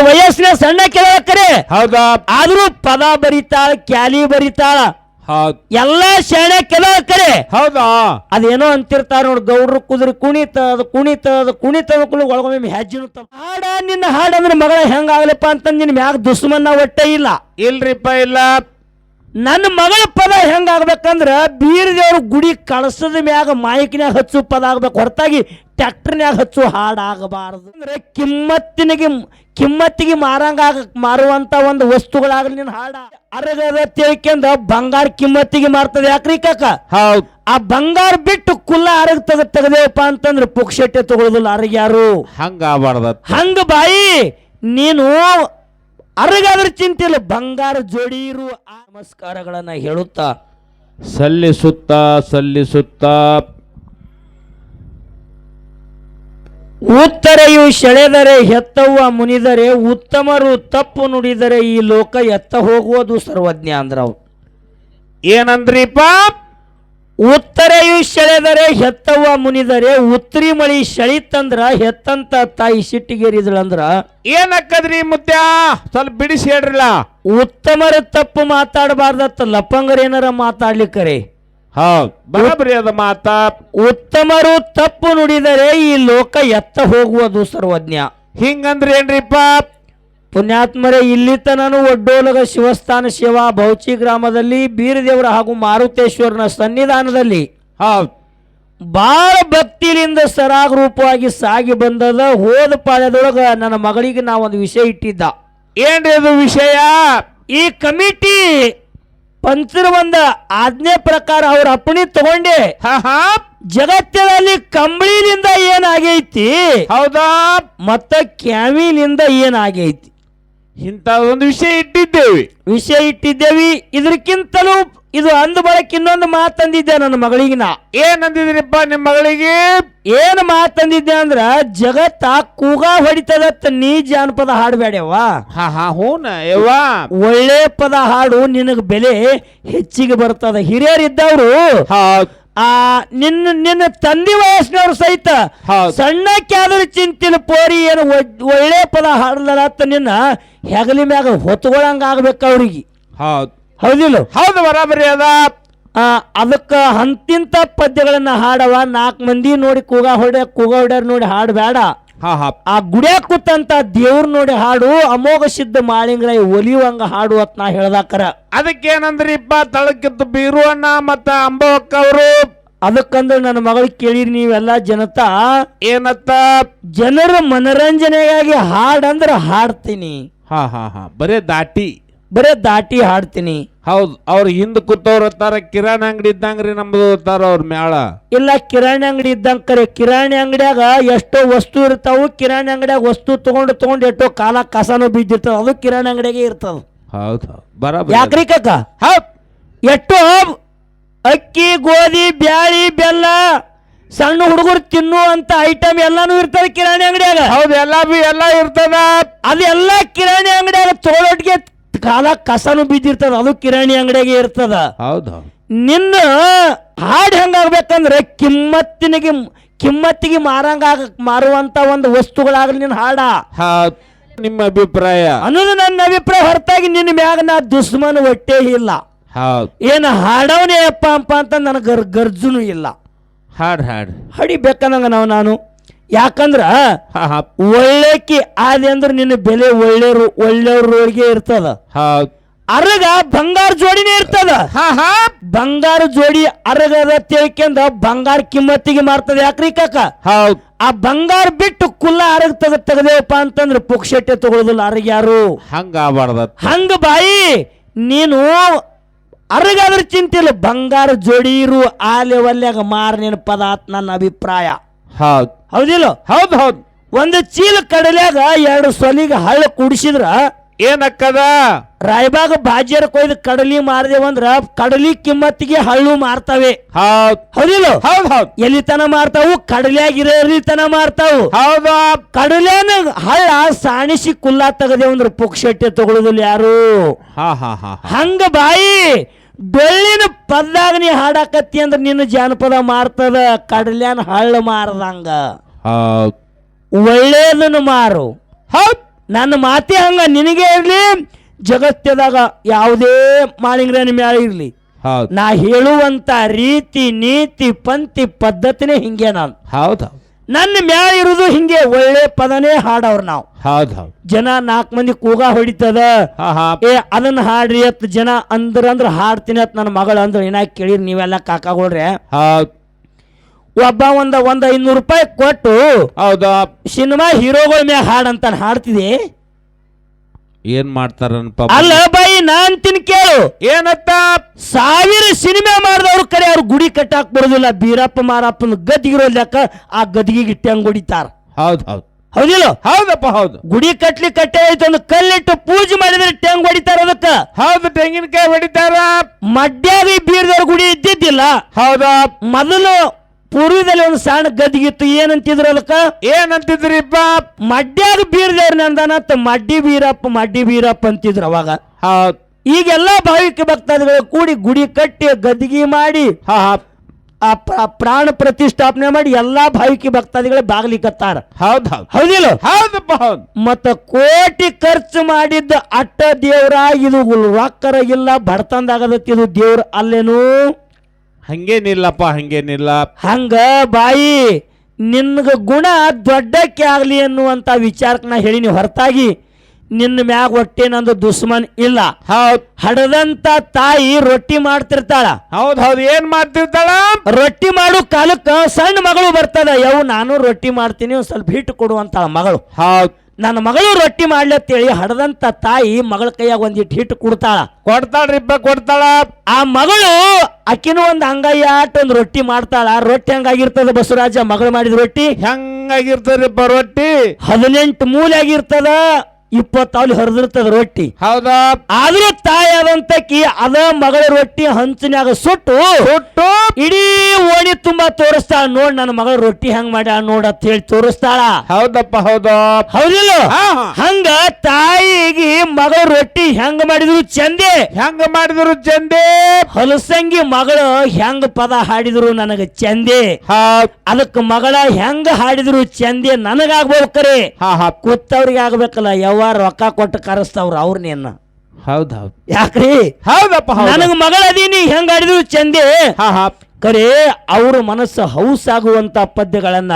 ವಯಸ್ಸಿನ ಸಣ್ಣ ಕೆಳ ಕರೆ ಹೌದಾ? ಆದ್ರೂ ಪದ ಬರಿತಾಳ ಕ್ಯಾಲಿ ಬರಿತಾಳ. ಹೌದ್. ಎಲ್ಲಾ ಶಾಣೆ ಕರೆ ಹೌದಾ? ಅದೇನೋ ಅಂತಿರ್ತಾರ ನೋಡ್ ಗೌಡ್ರು ಕುದುರೆ ಕುಣಿತ ಅದು ಕುಣಿತ ಅದು ಕುಣಿತ ಕುಳಿ ಒಳಗೊಮ್ಮೆ ಹೆಜ್ಜೆ ತಪ್ಪ. ಹಾಡ ನಿನ್ನ ಹಾಡ ಅಂದ್ರೆ ಮಗಳ ಹೆಂಗಾಗ್ಲಪ್ಪ ಅಂತ ನಿನ್ ಮ್ಯಾಗ ದುಸ್ಮನ್ನ ಒಟ್ಟೆ ಇಲ್ಲ. ಇಲ್ರಿಪ್ಪ ಇಲ್ಲ. ನನ್ನ ಮಗಳ ಪದ ಹೆಂಗಾಗ್ಬೇಕಂದ್ರ ಬೀರದೇವ್ರ ಗುಡಿ ಕಳಸದ ಮ್ಯಾಗ ಮಾಯಿಕ್ನ್ಯಾಗ ಹಚ್ಚು ಪದ ಆಗ್ಬೇಕು. ಹೊರತಾಗಿ ಟ್ಯಾಕ್ಟರ್ನ್ಯಾಗ ಹಚ್ಚು ಹಾಡಾಗಬಾರದು. ಅಂದ್ರೆ ಕಿಮ್ಮತ್ತಿನಿಗೆ ಕಿಮ್ಮತ್ತಿಗೆ ಮಾರಂಗಾಗ ಮಾರುವಂತ ಒಂದು ವಸ್ತುಗಳಾಗಲಿ ನಿನ್ನ ಹಾಡ. ಅರಗದ ತಿಳ್ಕೊಂಡ ಬಂಗಾರ ಕಿಮ್ಮತ್ತಿಗೆ ಮಾರ್ತದೆ ಯಾಕ್ರಿ ಕಾಕ? ಹೌದು. ಆ ಬಂಗಾರ ಬಿಟ್ಟು ಕುಲ್ಲ ಅರಗ್ ತೆಗ ತೆಗದೇವಪ್ಪ ಅಂತಂದ್ರೆ ಪುಕ್ಷಟ್ಟೆ ತಗೊಳ್ಳೋದಿಲ್ಲ ಅರಗ್ಯಾರು. ಹಂಗ ಆಗ್ಬಾರ್ದ ಹಂಗ ಬಾಯಿ ನೀನು ಅರಗಾದ್ರ ಇಲ್ಲ ಬಂಗಾರ ಜೋಡಿರು ಆ ನಮಸ್ಕಾರಗಳನ್ನ ಹೇಳುತ್ತಾ. ಸಲ್ಲಿಸುತ್ತ ಸಲ್ಲಿಸುತ್ತ. ಉತ್ತರೆಯು ಸೆಳೆದರೆ ಹೆತ್ತವ್ವ ಮುನಿದರೆ ಉತ್ತಮರು ತಪ್ಪು ನುಡಿದರೆ ಈ ಲೋಕ ಎತ್ತ ಹೋಗುವುದು ಸರ್ವಜ್ಞ ಅಂದ್ರವು ಏನಂದ್ರಿಪ್ಪ? ಉತ್ತರೆಯು ಸೆಳೆದರೆ ಹೆತ್ತವ್ವ ಮುನಿದರೆ ಉತ್ತರಿ ಮಳಿ ಸೆಳಿತಂದ್ರ ಹೆತ್ತಂತ ತಾಯಿ ಸಿಟ್ಟಿಗೇರಿದಳಂದ್ರ ಏನಕ್ಕದ್ರಿ ಮುತ್ಯ ಸ್ವಲ್ಪ ಬಿಡಿಸಿ ಹೇಳ್ರಲ್ಲ. ಉತ್ತಮರ ತಪ್ಪು ಮಾತಾಡಬಾರ್ದತ್ತ ಲಪಂಗರ್ ಏನಾರ ಮಾತಾಡ್ಲಿಕ್ಕರೆ. ಹೌದ್ ಬರಾಬರಿ ಅದ ಮಾತ. ಉತ್ತಮರು ತಪ್ಪು ನುಡಿದರೆ ಈ ಲೋಕ ಎತ್ತ ಹೋಗುವುದು ಸರ್ವಜ್ಞ. ಹಿಂಗಂದ್ರೆ ಏನ್ರಿಪ್ಪ? ಪುಣ್ಯಾತ್ಮರೇ ಇಲ್ಲಿ ತನನು ಒಡ್ಡೋಲಗ ಶಿವಸ್ಥಾನ ಶಿವ ಬೌಚಿ ಗ್ರಾಮದಲ್ಲಿ ಬೀರದೇವರ ಹಾಗೂ ಮಾರುತೇಶ್ವರನ ಸನ್ನಿಧಾನದಲ್ಲಿ. ಹೌದು. ಭಾಳ ಭಕ್ತಿಲಿಂದ ಸರಾಗ ರೂಪವಾಗಿ ಸಾಗಿ ಬಂದದ ಹೋದ ಪಾದದೊಳಗ ನನ್ನ ಮಗಳಿಗೆ ನಾ ಒಂದು ವಿಷಯ ಇಟ್ಟಿದ್ದ. ಏನ್ರಿ ಅದು ವಿಷಯ? ಈ ಕಮಿಟಿ ಪಂಚರ ಒಂದ ಆಜ್ಞೆ ಪ್ರಕಾರ ಅವ್ರ ಅಪ್ಪಣಿ ತಗೊಂಡೆ. ಜಗತ್ತಿನಲ್ಲಿ ಕಂಬಳಿನಿಂದ ಏನಾಗೈತಿ? ಹೌದಾ? ಮತ್ತ ಕ್ಯಾಮಿನಿಂದ ಏನಾಗೈತಿ? ಇಂತ ಒಂದು ವಿಷಯ ಇಟ್ಟಿದ್ದೇವೆ. ವಿಷಯ ಇಟ್ಟಿದ್ದೇವಿ. ಇದಕ್ಕಿಂತಲೂ ಇದು ಅಂದು ಬಳಕ ಇನ್ನೊಂದು ಮಾತಂದಿದ್ದೆ ನನ್ನ ಮಗಳಿಗೆ ನಾ. ಏನಂದಿದ್ರಿಪ್ಪ ನಿಮ್ಮ ಮಗಳಿಗೆ? ಏನ್ ಮಾತಂದಿದ್ದೆ ಅಂದ್ರ ಜಗತ್ತ ಕೂಗ ಹೊಡಿತದತ್ತ ನೀ ಜಾನಪದ ಹಾಡಬೇಡವ್ವ. ಹಾ ಹಾ ಹೂನ ಯವ್ವಾ? ಒಳ್ಳೆ ಪದ ಹಾಡು ನಿನಗ ಬೆಲೆ ಹೆಚ್ಚಿಗೆ ಬರ್ತದ. ಹಿರಿಯರಿದ್ದವರು ಹೌದ್. ಆ ನಿನ್ನ ನಿನ್ನ ತಂದೆ ವಯಸ್ಸಿನವ್ರು ಸಹಿತ ಸಣ್ಣ ಕ್ಯಾದ್ರ ಚಿಂತಿನ ಪೋರಿ ಏನು ಒಳ್ಳೆ ಪದ ಹಾಡಲತ್ತ ನಿನ್ನ ಹೆಗಲಿ ಮ್ಯಾಗ ಹೊತ್ಕೊಳಂಗ ಆಗ್ಬೇಕು ಅವ್ರಿಗೆ. ಹೌದು. ಹೌದಿಲ್ಲ? ಹೌದು ಬರಾಬರಿ ಅದ. ಅದಕ್ಕೆ ಅದಕ್ಕ ಅಂತಿಂತ ಪದ್ಯಗಳನ್ನ ಹಾಡವ. ನಾಲ್ಕು ಮಂದಿ ನೋಡಿ ಕೂಗ ಹೊಡೆ ಕೂಗ ಹೊಡ್ಯಾರ ನೋಡಿ ಹಾಡಬೇಡ. ಹಾ ಹಾ. ಆ ಗುಡಿಯ ಕೂತಂತ ದೇವ್ರ ನೋಡಿ ಹಾಡು ಅಮೋಘ ಸಿದ್ಧ ಮಾಳಿಂಗ್ರ ಒಲಿಯುವಂಗ ಹಾಡು ಅಂತ ನಾ ಹೇಳ್ದಾಕರ. ಅದಕ್ಕೇನಂದ್ರಿಪ್ಪ ತಳಕಿತ್ತು ಬೀರುವಣ್ಣ ಮತ್ತ ಅಂಬವಕ್ಕ ಅವರು? ಅದಕ್ಕಂದ್ರೆ ನನ್ನ ಮಗಳ ಕೇಳಿರಿ ನೀವೆಲ್ಲ ಜನತಾ. ಏನತ್ತ? ಜನರ ಮನರಂಜನೆಗಾಗಿ ಹಾಡಂದ್ರೆ ಹಾಡ್ತೀನಿ. ಹಾ ಹಾ ಹಾ. ಬರೇ ದಾಟಿ. ಬರೇ ದಾಟಿ ಹಾಡ್ತೀನಿ. ಹೌದು ಅವ್ರ ಹಿಂದ್ ಕೂತವ್ರ ತರ ಕಿರಾಣಿ ಅಂಗಡಿ ಇದ್ದಂಗ್ರಿ ನಮ್ದು ತರ ಅವ್ರ ಮ್ಯಾಳ. ಇಲ್ಲ ಕಿರಾಣಿ ಅಂಗಡಿ ಇದ್ದಂಗೆ ಕರೆ ಕಿರಾಣಿ ಅಂಗಡಿಯಾಗ ಎಷ್ಟೋ ವಸ್ತು ಇರ್ತಾವು ಕಿರಾಣಿ ಅಂಗಡಿಯಾಗ ವಸ್ತು ತಗೊಂಡು ತಗೊಂಡು ಎಷ್ಟೋ ಕಾಲ ಕಸನೂ ಬಿದ್ದಿರ್ತದ ಅದು ಕಿರಾಣಿ ಅಂಗಡಿಯಾಗೆ ಇರ್ತದ. ಹೌದು ಬರಬರ. ಯಾಕ್ರಿ ಕಕ್ಕ ಹೌದ್. ಎಷ್ಟೋ ಅಕ್ಕಿ ಗೋಧಿ ಬ್ಯಾಳಿ ಬೆಲ್ಲ ಸಣ್ಣ ಹುಡುಗರು ತಿನ್ನುವಂತ ಐಟಮ್ ಎಲ್ಲಾನು ಇರ್ತದೆ ಕಿರಾಣಿ ಅಂಗಡಿಯಾಗ. ಹೌದು ಎಲ್ಲಾ ಬಿ ಎಲ್ಲಾ ಇರ್ತದ. ಅದೆಲ್ಲ ಕಿರಾಣಿ ಅಂಗಡಿಯಾಗ ತೋಳೊಟ್ಟಿಗೆ ಕಾಲ ಕಸನು ಬಿದ್ದಿರ್ತದ ಅದು ಕಿರಾಣಿ ಅಂಗಡಿಯಾಗೆ ಇರ್ತದ. ಹೌದು. ನಿನ್ನ ಹಾಡು ಹೆಂಗಾಗ್ಬೇಕಂದ್ರೆ ಕಿಮ್ಮತ್ತಿನಿಗೆ ಕಿಮ್ಮತ್ತಿಗೆ ಮಾರಂಗ ಮಾರುವಂತ ಒಂದು ವಸ್ತುಗಳಾಗಲಿ ನಿನ್ನ ಹಾಡ. ನಿಮ್ಮ ಅಭಿಪ್ರಾಯ? ಅನ್ನೋದು ನನ್ನ ಅಭಿಪ್ರಾಯ ಹೊರತಾಗಿ ನಿನ್ನ ಮ್ಯಾಗ ನಾ ದುಶ್ಮನ್ ಒಟ್ಟೇ ಇಲ್ಲ. ಹೌದು. ಏನು ಹಾಡವನೇ ಅಪ್ಪ ಅಪ್ಪ ಅಂತ ನನಗೆ ಗರ್ ಗರ್ಜುನು ಇಲ್ಲ. ಹಾಡ್ ಹಾಡ್. ಹಡಿಬೇಕನ್ನಂಗ ನಾವು ನಾನು ಯಾಕಂದ್ರ ಒಳ್ಳೆಕಿ ಆದಿ ಅಂದ್ರೆ ನಿನ್ನ ಬೆಲೆ ಒಳ್ಳೆಯವರು ಒಳ್ಳೆಯವ್ರೊಳಗೆ ಇರ್ತದ. ಅರಗ ಬಂಗಾರ ಜೋಡಿನೇ ಇರ್ತದ. ಬಂಗಾರ ಜೋಡಿ ಅರಗದ ತಿಳ್ಕೊಂಡ ಬಂಗಾರ ಕಿಮ್ಮತ್ತಿಗೆ ಮಾರ್ತದ ಯಾಕ್ರಿ ಕಾಕ? ಹೌದ್ ಆ ಬಂಗಾರ ಬಿಟ್ಟು ಕುಲ್ಲ ಅರಗ ತಗ ತೆಗದೇವಪ್ಪ ಅಂತಂದ್ರೆ ಪುಕ್ಷಟ್ಟೆ ತಗೊಳ್ಳೋದಿಲ್ಲ ಅರಗ ಯಾರು? ಹಂಗ ಆಗ್ಬಾರ್ದ. ಹಂಗ ಬಾಯಿ ನೀನು ಅರಗಾದ್ರ ಚಿಂತಿಲ್ಲ ಬಂಗಾರ ಜೋಡಿರು ಆ ಲೆವೆಲ್ಯಾಗ ಮಾರ ನಿನ್ನ ಪದ ಆತ್ ನನ್ನ ಅಭಿಪ್ರಾಯ. ಹೌದ್. ಹೌದಿಲ್ಲ? ಹೌದು ಹೌದು. ಒಂದು ಚೀಲ ಕಡಲ್ಯಾಗ ಎರಡು ಸೊಲಿಗೆ ಹಳ್ಳ ಕುಡಿಸಿದ್ರ ಏನಕ್ಕದ? ರಾಯಬಾಗ ಬಾಜಿಯರ್ ಕೊಯ್ದು ಕಡಲಿ ಮಾರ್ದೇವಂದ್ರ ಕಡಲಿ ಕಿಮ್ಮತ್ತಿಗೆ ಹಳ್ಳು ಮಾರ್ತಾವೆ. ಹೌದ್. ಹೌದಿಲ್ಲ? ಹೌದ್ ಹೌದ್. ಎಲ್ಲಿ ತನ ಮಾರ್ತಾವು? ಕಡಲ್ಯಾಗ ಇರೋರಿ ತನ ಮಾರ್ತಾವು? ಹೌದ ಕಡಲ್ಯಾನ ಹಳ್ಳ ಸಾಣಿಸಿ ಕುಲ್ಲಾ ತೆಗದೇವಂದ್ರ ಪುಕ್ಷಟ್ಟೆ ತಗೊಳುದಿಲ್ಲ ಯಾರು. ಹಾ ಹಾ ಹಾ. ಹಂಗ ಬಾಯಿ ಡೊಳ್ಳಿನ ಪದ್ದಾಗ ನೀ ಹಾಡಾಕತ್ತಿ ಅಂದ್ರ ನಿನ್ನ ಜಾನಪದ ಮಾರ್ತದ ಕಡಲ್ಯಾನ ಹಳ್ಳ ಮಾರದಂಗ. ಒಳ್ಳೇದನ್ನು ಮಾರು. ಹೌದ್. ನನ್ನ ಮಾತೆ ಹಂಗ ನಿನಗೆ ಇರಲಿ ಜಗತ್ತದಾಗ ಯಾವುದೇ ಮಾಳಿಂಗ್ರನ ಮ್ಯಾಲ ಇರಲಿ. ಹೌದ್. ನಾ ಹೇಳುವಂತ ರೀತಿ ನೀತಿ ಪಂಕ್ತಿ ಪದ್ಧತಿನೇ ಹಿಂಗೆ ನಾನು. ಹೌದು ಹೌದ್. ನನ್ನ ಮ್ಯಾಲ ಇರುದು ಹಿಂಗೆ ಒಳ್ಳೆ ಪದನೇ ಹಾಡವ್ರ ನಾವು. ಹೌದ್ ಹೌದ್. ಜನ ನಾಲ್ಕು ಮಂದಿ ಕೂಗ ಹೊಡಿತದ. ಏ ಅದನ್ನ ಹಾಡ್ರಿ ಅತ್ ಜನ ಅಂದ್ರ ಅಂದ್ರ ಹಾಡ್ತೀನಿ ಅತ್ ನನ್ನ ಮಗಳು ಅಂದ್ರ ಏನಾಗ ಕೇಳಿರಿ ನೀವೆಲ್ಲ ಕಾಕಾಗೊಳ್ರೆ. ಹೌದ್. ಒಬ್ಬ ಒಂದ ಒಂದ್ ಐನೂರು ರೂಪಾಯಿ ಕೊಟ್ಟು ಹೌದಾ? ಸಿನಿಮಾ ಹೀರೋಗಳ ಮ್ಯಾಗ ಅಂತ ಹಾಡ್ತಿದೆ? ಏನ್ ಮಾಡ್ತಾರನಪ್ಪ ಅಲ್ಲ ಬಾಯಿ ನಾನ್ ತಿನ್ ಕೇಳು. ಏನತ್ತ? ಸಾವಿರ ಸಿನಿಮಾ ಮಾಡಿದವ್ರು ಕರೆ ಅವ್ರು ಗುಡಿ ಕಟ್ಟಾಕ್ ಬರೋದಿಲ್ಲ. ಬೀರಪ್ಪ ಮಾರಪ್ಪನ ಗದ್ದಿಗಿರೋ ಲೆಕ್ಕ ಆ ಗದ್ದಿಗೆ ಇಟ್ಟಂಗ್ ಹೊಡಿತಾರ? ಹೌದು ಹೌದು. ಹೌದಿಲ್ಲ? ಹೌದಪ್ಪ ಹೌದು. ಗುಡಿ ಕಟ್ಲಿ ಕಟ್ಟೆ ಐತೆ ಒಂದು ಕಲ್ಲಿಟ್ಟು ಪೂಜೆ ಮಾಡಿದ್ರೆ ಟೆಂಗ್ ಹೊಡಿತಾರ ಅದಕ್ಕ? ಹೌದು ತೆಂಗಿನಕಾಯಿ ಹೊಡಿತಾರ. ಮಡ್ಯಾಗ ಬೀರ್ದವ್ರ ಬೀರದವ್ರ ಗುಡಿ ಇದ್ದಿದ್ದಿಲ್ಲ. ಹೌದಾ. ಮೊದಲು ಪೂರ್ವದಲ್ಲಿ ಒಂದು ಸಣ್ಣ ಗದ್ದಿಗಿತ್ತು ಏನಂತಿದ್ರು ಅದಕ್ಕ? ಏನಂತಿದ್ರಿಪ್ಪ ಮಡ್ಯಾಗ ಬೀರ್ದೇವ್ರ ನಂದನತ್ ಮಡ್ಡಿ ಬೀರಪ್ಪ ಮಡ್ಡಿ ಬೀರಪ್ಪ ಅಂತಿದ್ರು ಅವಾಗ. ಹೌದ್. ಈಗೆಲ್ಲ ಭಾವಿಕ ಭಕ್ತಾದಿಗಳು ಕೂಡಿ ಗುಡಿ ಕಟ್ಟಿ ಗದ್ದಿಗೆ ಮಾಡಿ ಹಾ ಪ್ರಾಣ ಪ್ರತಿಷ್ಠಾಪನೆ ಮಾಡಿ ಎಲ್ಲಾ ಭಾವಿಕಿ ಭಕ್ತಾದಿಗಳ ಬಾಗ್ಲಿಕತ್ತಾರ ಹೌದ್ ಹೌದ್. ಹೌದಿಲ್ಲ? ಹೌದಪ್ಪ ಹೌದ್ ಮತ್ತ ಕೋಟಿ ಖರ್ಚು ಮಾಡಿದ್ದ ಅಟ್ಟ ದೇವ್ರ ಇದು ರೊಕ್ಕರ ಇಲ್ಲ ಬಡತನದಾಗದ ಇದು ದೇವ್ರ ಅಲ್ಲೇನು ಹಂಗೇನಿಲ್ಲಪ್ಪ ಹಂಗೇನಿಲ್ಲ. ಹಂಗ ಬಾಯಿ ನಿನ್ಗ ಗುಣ ದೊಡ್ಡಕ್ಕೆ ಆಗಲಿ ಅನ್ನುವಂತ ವಿಚಾರಕ್ಕೆ ನಾ ಹೇಳಿನಿ ಹೊರತಾಗಿ ನಿನ್ನ ಮ್ಯಾಗ ಹೊಟ್ಟೆ ನಂದು ದುಶ್ಮನ್ ಇಲ್ಲ. ಹೌದ್. ಹಡದಂತ ತಾಯಿ ರೊಟ್ಟಿ ಮಾಡ್ತಿರ್ತಾಳ. ಹೌದ್ ಹೌದು ಏನ್ ಮಾಡ್ತಿರ್ತಾಳ? ರೊಟ್ಟಿ ಮಾಡು ಕಾಲಕ್ಕ ಸಣ್ಣ ಮಗಳು ಬರ್ತದ ಯಾವ ನಾನು ರೊಟ್ಟಿ ಮಾಡ್ತೀನಿ ಒಂದ್ ಸ್ವಲ್ಪ ಹಿಟ್ಟು ಕೊಡುವಂತ ಮಗಳು. ಹೌದ್. ನನ್ನ ಮಗಳು ರೊಟ್ಟಿ ಮಾಡ್ಲತ್ತೇಳಿ ಹಡದಂತ ತಾಯಿ ಮಗಳ ಕೈಯಾಗ ಒಂದಿಟ್ಟು ಹಿಟ್ಟು ಕೊಡ್ತಾಳ. ಕೊಡ್ತಾಳ್ರಿಪ್ಪ ಕೊಡ್ತಾಳ. ಆ ಮಗಳು ಅಕ್ಕಿನೂ ಒಂದು ಹಂಗಯ್ಯ ಒಂದು ರೊಟ್ಟಿ ಮಾಡ್ತಾಳ. ರೊಟ್ಟಿ ಹಂಗಾಗಿರ್ತದ ಬಸವರಾಜ? ಮಗಳು ಮಾಡಿದ ರೊಟ್ಟಿ? ಹೆಂಗಾಗಿರ್ತದ ರೊಟ್ಟಿ? ಹದಿನೆಂಟು ಮೂಲೆ ಆಗಿರ್ತದ ಇಪ್ಪತ್ತಾವಲಿ ಹರಿದಿರ್ತದ ರೊಟ್ಟಿ. ಹೌದಾ? ಆದ್ರೆ ತಾಯಿ ಆದಂತಕಿ ಅದ ಮಗಳ ರೊಟ್ಟಿ ಹಂಚಿನ್ಯಾಗ ಸುಟ್ಟು ಸುಟ್ಟು? ಇಡೀ ಓಣಿ ತುಂಬಾ ತೋರಿಸ್ತಾಳ. ನೋಡ್ ನನ್ನ ಮಗಳ ರೊಟ್ಟಿ ಹೆಂಗ್ ಮಾಡ್ಯಾಳ ನೋಡ್ ಅಂತ ಹೇಳಿ ತೋರಿಸ್ತಾಳ. ಹೌದಪ್ಪ ಹೌದು? ಹೌದಿಲ್ಲ. ಹಂಗ ತಾಯಿಗೆ ಮಗಳ ರೊಟ್ಟಿ ಹೆಂಗ್ ಮಾಡಿದ್ರು ಚಂದೆ. ಹೆಂಗ್ ಮಾಡಿದ್ರು ಚಂದೆ? ಹೊಲಸಂಗಿ ಮಗಳು ಹೆಂಗ್ ಪದ ಹಾಡಿದ್ರು ನನಗ ಚಂದೆ. ಹಾ. ಅದಕ್ಕೆ ಮಗಳ ಹೆಂಗ್ ಹಾಡಿದ್ರು ಚಂದೆ ನನಗಾಗ್ಬೇಕು ಕರೆ ಹಾ ಹಾ. ಕೂತವ್ರಿಗೆ ಆಗ್ಬೇಕಲ್ಲ ಯಾವ ರೊಕ್ಕ ಕೊಟ್ಟು ಕರೆಸ್ತಾವ್ರ ಅವ್ರನ್ನ ಹೌದ್ ಹೌದ್. ಯಾಕ್ರಿ? ಹೌದಪ್ಪ ಹೌದು. ನನಗ ಮಗಳ ಅದೀನಿ ಹೆಂಗ ಆಡಿದ್ರು ಚಂದೆ. ಹಾ ಹಾ. ಕರೆ ಅವ್ರ ಮನಸ್ಸು ಹೌಸಾಗುವಂತ ಪದ್ಯಗಳನ್ನ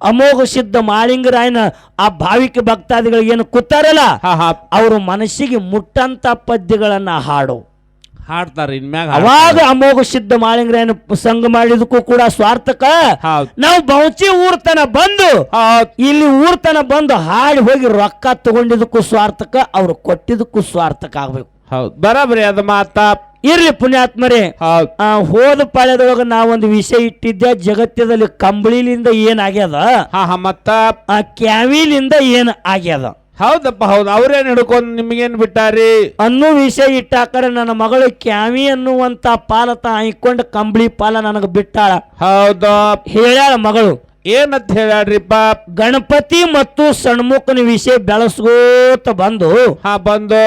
ಅಮೋಘ ಸಿದ್ಧ ಮಾಳಿಂಗರಾಯನ ಆ ಭಾವಿಕ ಭಕ್ತಾದಿಗಳು ಏನು ಕೂತಾರಲ್ಲ ಹಾ ಹಾ. ಅವ್ರ ಮನಸ್ಸಿಗೆ ಮುಟ್ಟಂತ ಪದ್ಯಗಳನ್ನ ಹಾಡು. ಹಾಡ್ತಾರ ಇನ್ಮ್ಯಾಗ ಅವಾಗ ಅಮೋಘ ಸಿದ್ಧ ಮಾಳಿಂಗರಾಯನ ಸಂಘ ಮಾಡಿದಕ್ಕೂ ಕೂಡ ಸ್ವಾರ್ಥಕ. ನಾವು ಬೌಚಿ ಊರ್ತನ ಬಂದು ಇಲ್ಲಿ ಊರ್ತನ ಬಂದು ಹಾಡಿ ಹೋಗಿ ರೊಕ್ಕ ತಗೊಂಡಿದಕ್ಕೂ ಸ್ವಾರ್ಥಕ ಅವ್ರು ಕೊಟ್ಟಿದ್ದಕ್ಕೂ ಸ್ವಾರ್ಥಕ ಆಗ್ಬೇಕು. ಹೌದು. ಬರಾಬರಿ ಅದ ಮಾತ. ಇರ್ಲಿ ಪುಣ್ಯಾತ್ಮರೇ. ಹೌದ್. ಪಾಳ್ಯದೊಳಗ ನಾವೊಂದು ವಿಷಯ ಇಟ್ಟಿದ್ದೆ ಜಗತ್ತದಲ್ಲಿ ಕಂಬಳಿಲಿಂದ ಏನಾಗ್ಯದ ಆಗ್ಯದ? ಮತ್ತ. ಆ ಕ್ಯಾವಿಲಿಂದ ಏನ್ ಆಗ್ಯದ? ಹೌದಪ್ಪ ಹೌದು. ಅವ್ರೇನ್ ಹಿಡ್ಕೊಂಡು ನಿಮ್ಗೇನ್ ಬಿಟ್ಟಾರಿ? ಅನ್ನೋ ವಿಷಯ ಇಟ್ಟಾಕರೆ ನನ್ನ ಮಗಳು ಕ್ಯಾವಿ ಅನ್ನುವಂತ ಪಾಲತ ಇಕ್ಕೊಂಡ ಕಂಬಳಿ ಪಾಲ ನನಗೆ ಬಿಟ್ಟಾಳ. ಹೌದ. ಹೇಳ್ಯಾಳ ಮಗಳು. ಏನಂತ ಹೇಳ್ಯಾಡ್ರಿಪ್ಪ ಗಣಪತಿ ಮತ್ತು ಸಣ್ಮುಖನ ವಿಷಯ ಬೆಳೆಸ್ಕೋತ ಬಂದು ಹಾ ಬಂದು.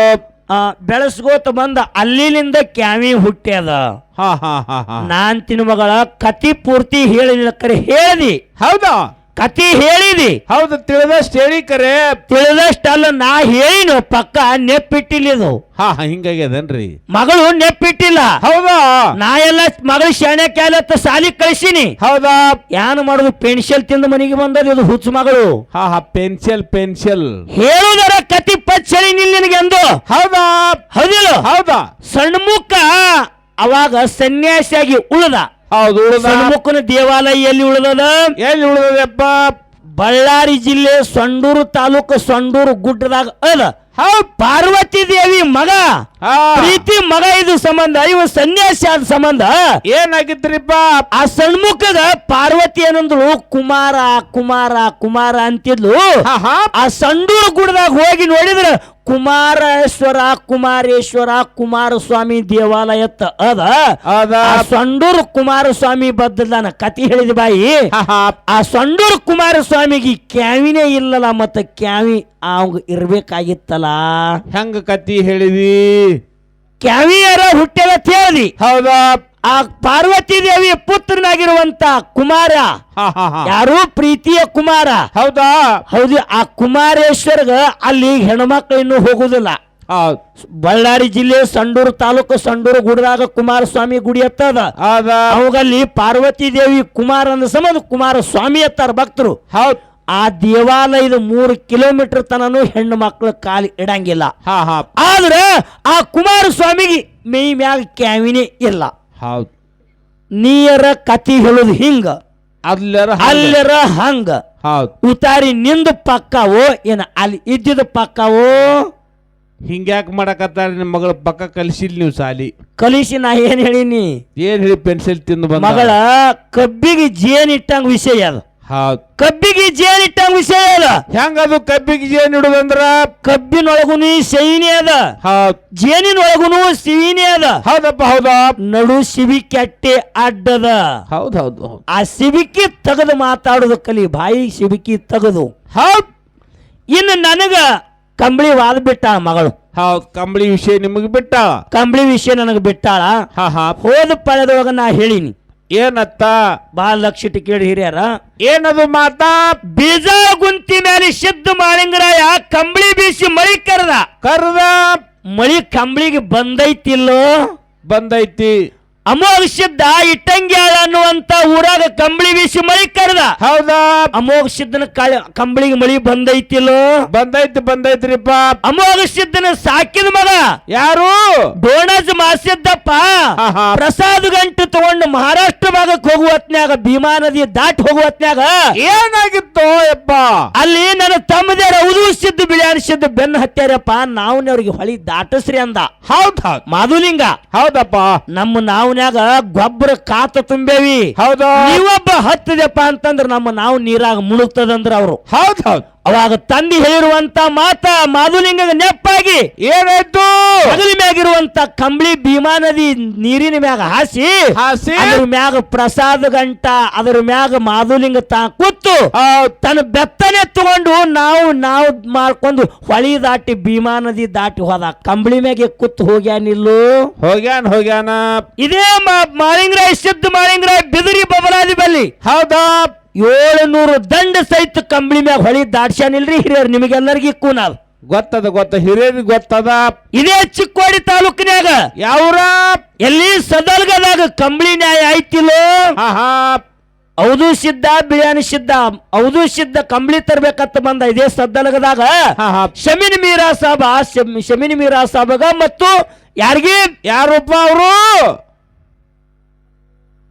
ಆ, ಬೆಳೆಸ್ಕೋತ ಬಂದ ಅಲ್ಲಿನಿಂದ ಕ್ಯಾವಿ ಹುಟ್ಟ್ಯದ. ಹಾ ಹಾ ಹಾ ಹಾ. ನಾನ್ ತಿನ್ನ ಮಗಳ ಕತಿ ಪೂರ್ತಿ ಹೇಳಿ ಕರೆ ಹೇಳಿ ಹೌದಾ? ಕತಿ ಹೇಳಿದಿ. ಹೌದು ತಿಳಿದಷ್ಟು ಹೇಳಿ ಕರೆ. ತಿಳಿದಷ್ಟಲ್ಲ ನಾ ಹೇಳಿನು ಪಕ್ಕ ನೆಪ್ಪಿಟ್ಟಿಲ್ಲ ಇದು ಹಾ ಹಿಂಗಾಗ್ಯದನ್ರಿ? ಮಗಳು ನೆಪ್ಪಿಟ್ಟಿಲ್ಲ. ಹೌದಾ? ನಾ ಎಲ್ಲ ಮಗಳು ಶಾಣೆ ಕ್ಯಾಲತ್ತ ಸಾಲಿ ಕಳಿಸಿನಿ. ಹೌದಾ? ಏನು ಮಾಡುದು? ಪೆನ್ಸಿಲ್ ತಿಂದು ಮನೆಗೆ ಬಂದದ ಇದು ಹುಚ್ಚು ಮಗಳು. ಹಾ ಹಾ ಪೆನ್ಸಿಲ್ ಪೆನ್ಸಿಲ್ ಹೇಳುದರ ಕತಿ ಪಚ್ಚಳಿ ನಿನಗೆ ಅಂದು ಹೌದಾ? ಹೌದಿಲ್ಲ. ಹೌದಾ? ಸಣ್ಣ ಮುಖ ಅವಾಗ ಸನ್ಯಾಸಿಯಾಗಿ ಉಳಿದ. ಹೌದು ಸಣ್ಮುಖನ ದೇವಾಲಯ ಎಲ್ಲಿ ಉಳಿದದ? ಎಲ್ಲಿ ಉಳಿದದಪ್ಪ? ಬಳ್ಳಾರಿ ಜಿಲ್ಲೆ ಸೊಂಡೂರು ತಾಲೂಕು ಸೊಂಡೂರು ಗುಡ್ಡದಾಗ ಅದ. ಹೌದು. ಪಾರ್ವತಿ ದೇವಿ ಮಗ ಪ್ರೀತಿ ಮಗ ಇದು ಸಂಬಂಧ ಇವ ಸನ್ಯಾಸಿ ಆದ ಸಂಬಂಧ. ಏನಾಗಿತ್ರಿಪ್ಪ ಆ ಸಣ್ಮುಖದ ಪಾರ್ವತಿ ಏನಂದ್ರು ಕುಮಾರ ಕುಮಾರ ಕುಮಾರ ಅಂತಿದ್ಲು. ಆ ಸಂಡೂರು ಗುಡ್ಡದಾಗ ಹೋಗಿ ನೋಡಿದ್ರ ಕುಮಾರೇಶ್ವರ ಕುಮಾರೇಶ್ವರ ಕುಮಾರಸ್ವಾಮಿ ದೇವಾಲಯ ಅದ. ಸಂಡೂರು ಕುಮಾರಸ್ವಾಮಿ ಬದ್ದದಾನ ಕತಿ ಹೇಳಿದ ಬಾಯಿ ಆ ಸಂಡೂರು ಕುಮಾರಸ್ವಾಮಿಗೆ ಕ್ಯಾವಿನೇ ಇಲ್ಲಲ್ಲ ಮತ್ತ ಕ್ಯಾವಿ ಅವಂಗ ಇರ್ಬೇಕಾಗಿತ್ತಲ್ಲ. ಹೆಂಗ ಕತಿ ಹೇಳಿದಿ? ಕ್ಯಾವಿ ಯಾರ ಹುಟ್ಟೆಲ್ಲ ಹೌದಾ? ಆ ಪಾರ್ವತಿ ದೇವಿಯ ಪುತ್ರನಾಗಿರುವಂತ ಕುಮಾರ ಯಾರು? ಪ್ರೀತಿಯ ಕುಮಾರ. ಹೌದಾ? ಹೌದು ಆ ಕುಮಾರೇಶ್ವರ್ಗ ಅಲ್ಲಿ ಹೆಣ್ಮಕ್ಳು ಇನ್ನು ಹೋಗುದಿಲ್ಲ ಬಳ್ಳಾರಿ ಜಿಲ್ಲೆ ಸಂಡೂರು ತಾಲೂಕು ಸಂಡೂರು ಗುಡದಾಗ ಕುಮಾರಸ್ವಾಮಿ ಗುಡಿ ಹತ್ತದ. ಅವಾಗಲ್ಲಿ ಪಾರ್ವತಿ ದೇವಿ ಕುಮಾರ ಅಂದ ಸಂಬಂಧ ಕುಮಾರ ಸ್ವಾಮಿ ಎತ್ತಾರ ಭಕ್ತರು. ಹೌದು. ಆ ದೇವಾಲಯದ ಮೂರು ಕಿಲೋಮೀಟರ್ ತನನು ಹೆಣ್ಣು ಮಕ್ಕಳು ಕಾಲಿ ಇಡಂಗಿಲ್ಲ. ಹಾ ಹಾ. ಆದ್ರೆ ಆ ಕುಮಾರಸ್ವಾಮಿಗೆ ಮೈ ಮ್ಯಾಗ ಕ್ಯಾವಿನೇ ಇಲ್ಲ. ಹೌದ್. ನೀರ ಕತಿ ಹೇಳುದು ಹಿಂಗ. ಅಲ್ಲರ ಅಲ್ಲರ ಹಂಗ. ಹೌದು. ಉತಾರಿ ನಿಂದ ಪಕ್ಕವೋ ಏನ ಅಲ್ಲಿ ಇದ್ದಿದ ಪಕ್ಕವೋ? ಹಿಂಗ್ಯಾಕ್ ಮಾಡಕತ್ತಾರ ನಿಮ್ಮ ಮಗಳ ಪಕ್ಕ ಕಲಿಸಿಲ್ ನೀವು ಸಾಲಿ. ಕಲಿಸಿ ನಾ ಏನ್ ಹೇಳಿನಿ? ಏನ್ ಹೇಳಿ ಪೆನ್ಸಿಲ್ ತಿಂದು ಬಂದ? ಮಗಳ ಕಬ್ಬಿಗೆ ಜೇನ್ ಇಟ್ಟಂಗ ವಿಷಯ ಅದು. ಹೌದ್. ಕಬ್ಬಿಗೆ ಜೇನ್ ಇಟ್ಟ ವಿಷಯ ಅದ. ಹೆಂಗದು ಕಬ್ಬಿಗೆ ಜೇನ್ ಇಡುದಂದ್ರ? ಕಬ್ಬಿನೊಳಗುನು ಸೈನಿ ಅದ. ಹೌದ್. ಜೇನಿನೊಳಗುನು ಸಿವಿನಿ ಅದ. ಹೌದಪ್ಪ ಹೌದಾ? ನಡು ಸಿಬಿ ಕೆಟ್ಟಿ ಅಡ್ಡದ. ಹೌದ್ ಹೌದು ಆ ಸಿಬಿಕಿ ತೆಗೆದು ಮಾತಾಡೋದು ಕಲಿ ಬಾಯಿ ಸಿಬಿಕಿ ತೆಗೆದು. ಹೌದ್. ಇನ್ನು ನನಗ ಕಂಬಳಿ ವಾದ ಬಿಟ್ಟ ಮಗಳು. ಹೌದ್. ಕಂಬಳಿ ವಿಷಯ ನಿಮಗೆ ಬಿಟ್ಟ ಕಂಬಳಿ ವಿಷಯ ನನಗೆ ಬಿಟ್ಟಾಳ. ಹಾ ಹಾ. ಹೋದ ಪಳೆದೊಳಗ ನಾ ಹೇಳಿನಿ. ಏನತ್ತ? ಬಾಳ ಲಕ್ಷ ಕೇಳಿ ಹಿರಿಯರ. ಏನದು ಮಾತಾ? ಬೀಜ ಗುಂತಿ ಮೇಲೆ ಸಿದ್ಧ ಮಾಳಿಂಗರಾಯ ಕಂಬಳಿ ಬೀಸಿ ಮಳಿ ಕರೆದ? ಕರ್ದ? ಮಳಿ ಕಂಬಳಿಗೆ ಬಂದೈತಿಲ್ಲೋ? ಬಂದೈತಿ. ಅಮೋಘ ಸಿದ್ಧ ಇಟ್ಟಂಗ್ಯಾಳ ಅನ್ನುವಂತ ಊರಾಗ ಕಂಬಳಿ ಬೀಸಿ ಮಳಿ ಕರೆದ ಹೌದಾ? ಅಮೋಘ ಸಿದ್ಧನ ಕಂಬಳಿಗೆ ಮಳಿ ಬಂದೈತಿಲ್ಲೋ? ಬಂದೈತಿ ಬಂದೈತ್ರಿಪ್ಪ. ಅಮೋಘ ಸಿದ್ಧನ ಸಾಕಿದ ಮಗ. ಯಾರು? ಡೋಣಜ್ ಮಾಸಿದ್ದಪ್ಪ. ಪ್ರಸಾದ ಗಂಟು ತಗೊಂಡು ಮಹಾರಾಷ್ಟ್ರ ಭಾಗಕ್ಕೆ ಹೋಗುವ ಹೊತ್ನ್ಯಾಗ ಭೀಮಾ ನದಿ ದಾಟಿ ಹೋಗುವ ಹೊತ್ನ್ಯಾಗ ಏನಾಗಿತ್ತು ಯಪ್ಪ? ಅಲ್ಲಿ ನನ್ನ ತಮ್ಮದೇ ಉದು ಸಿದ್ದು ಬಿಳಿಯಾನ ಸಿದ್ದು ಬೆನ್ನ ಹತ್ಯಾರಪ್ಪ. ನಾವ್ನವ್ರಿಗೆ ಹೊಳಿ ದಾಟಸ್ರಿ ಅಂದ. ಹೌದ್ ಹೌದ್. ಮಾಧುಲಿಂಗ. ಹೌದಪ್ಪ. ನಮ್ಮ ನಾವ್ನ್ಯಾಗ ಗೊಬ್ಬರ ಕಾತ ತುಂಬೇವಿ. ಹೌದು? ನೀವೊಬ್ಬ ಹತ್ತದಪ್ಪ ಅಂತಂದ್ರ ನಮ್ಮ ನಾವು ನೀರಾಗ ಮುಳುಗ್ತದಂದ್ರ ಅವರು. ಹೌದ್ ಹೌದ್. ಅವಾಗ ತಂದಿ ಹೇಳಿರುವಂತ ಮಾತ ಮಾಧುಲಿಂಗ ನೆಪ್ಪಾಗಿ ಏನಾಯ್ತು? ಹಗಲಿ ಮ್ಯಾಗಿರುವಂತ ಕಂಬಳಿ ಭೀಮಾ ನದಿ ನೀರಿನ ಮ್ಯಾಗ ಹಾಸಿ ಹಾಸಿ. ಅದ್ರ ಮ್ಯಾಗ ಪ್ರಸಾದ ಗಂಟ ಅದ್ರ ಮ್ಯಾಗ ಮಾಧುಲಿಂಗ ತಾ ಕೂತು ತನ್ನ ಬೆತ್ತನೆ ತಗೊಂಡು ನಾವು ನಾವು ಮಾಡ್ಕೊಂಡು ಹೊಳಿ ದಾಟಿ ಭೀಮಾ ನದಿ ದಾಟಿ ಹೋದ. ಕಂಬಳಿ ಮ್ಯಾಗೆ ಕೂತು ಹೋಗ್ಯಾನಿಲ್ಲು ಹೋಗ್ಯಾನ ಹೋಗ್ಯಾನ. ಇದೇ ಮಾ- ಶಬ್ದ ಸಿದ್ಧ ಮಾಳಿಂಗರಾಯ್ ಬಿದಿರಿ ಬಬಲಾದಿ ಬಲ್ಲಿ. ಹೌದಾ? ಏಳುನೂರು ದಂಡ ಸಹಿತ ಕಂಬಳಿ ಮ್ಯಾಗ ಹೊಳಿ ದಾಟ್ಸ್ಯಾನಿಲ್ರಿ ಹಿರಿಯರು ನಿಮಗೆಲ್ಲರಿಗೂ ಕೂನಾಲ್ ಗೊತ್ತದ ಗೊತ್ತ ಹಿರಿಯರಿಗೆ ಗೊತ್ತದ. ಇದೇ ಚಿಕ್ಕೋಡಿ ತಾಲೂಕಿನಾಗ ಯಾವ್ರ? ಎಲ್ಲಿ ಸದಲ್ಗದಾಗ ಕಂಬಳಿ ನ್ಯಾಯ ಆಯ್ತಿಲ್ಲೋ ಹೌದು ಸಿದ್ಧ ಬಿರಿಯಾನಿ ಸಿದ್ಧ ಹೌದು ಸಿದ್ಧ ಕಂಬಳಿ ತರ್ಬೇಕಂತ ಬಂದ ಇದೇ ಸದ್ದಲಗದಾಗ ಶಮೀನ್ ಮೀರಾ ಸಾಬ ಶಮಿನ್ ಮೀರಾ ಸಾಬಗ ಮತ್ತು ಯಾರಿಗೆ? ಯಾರೊಬ್ಬ ಅವರು?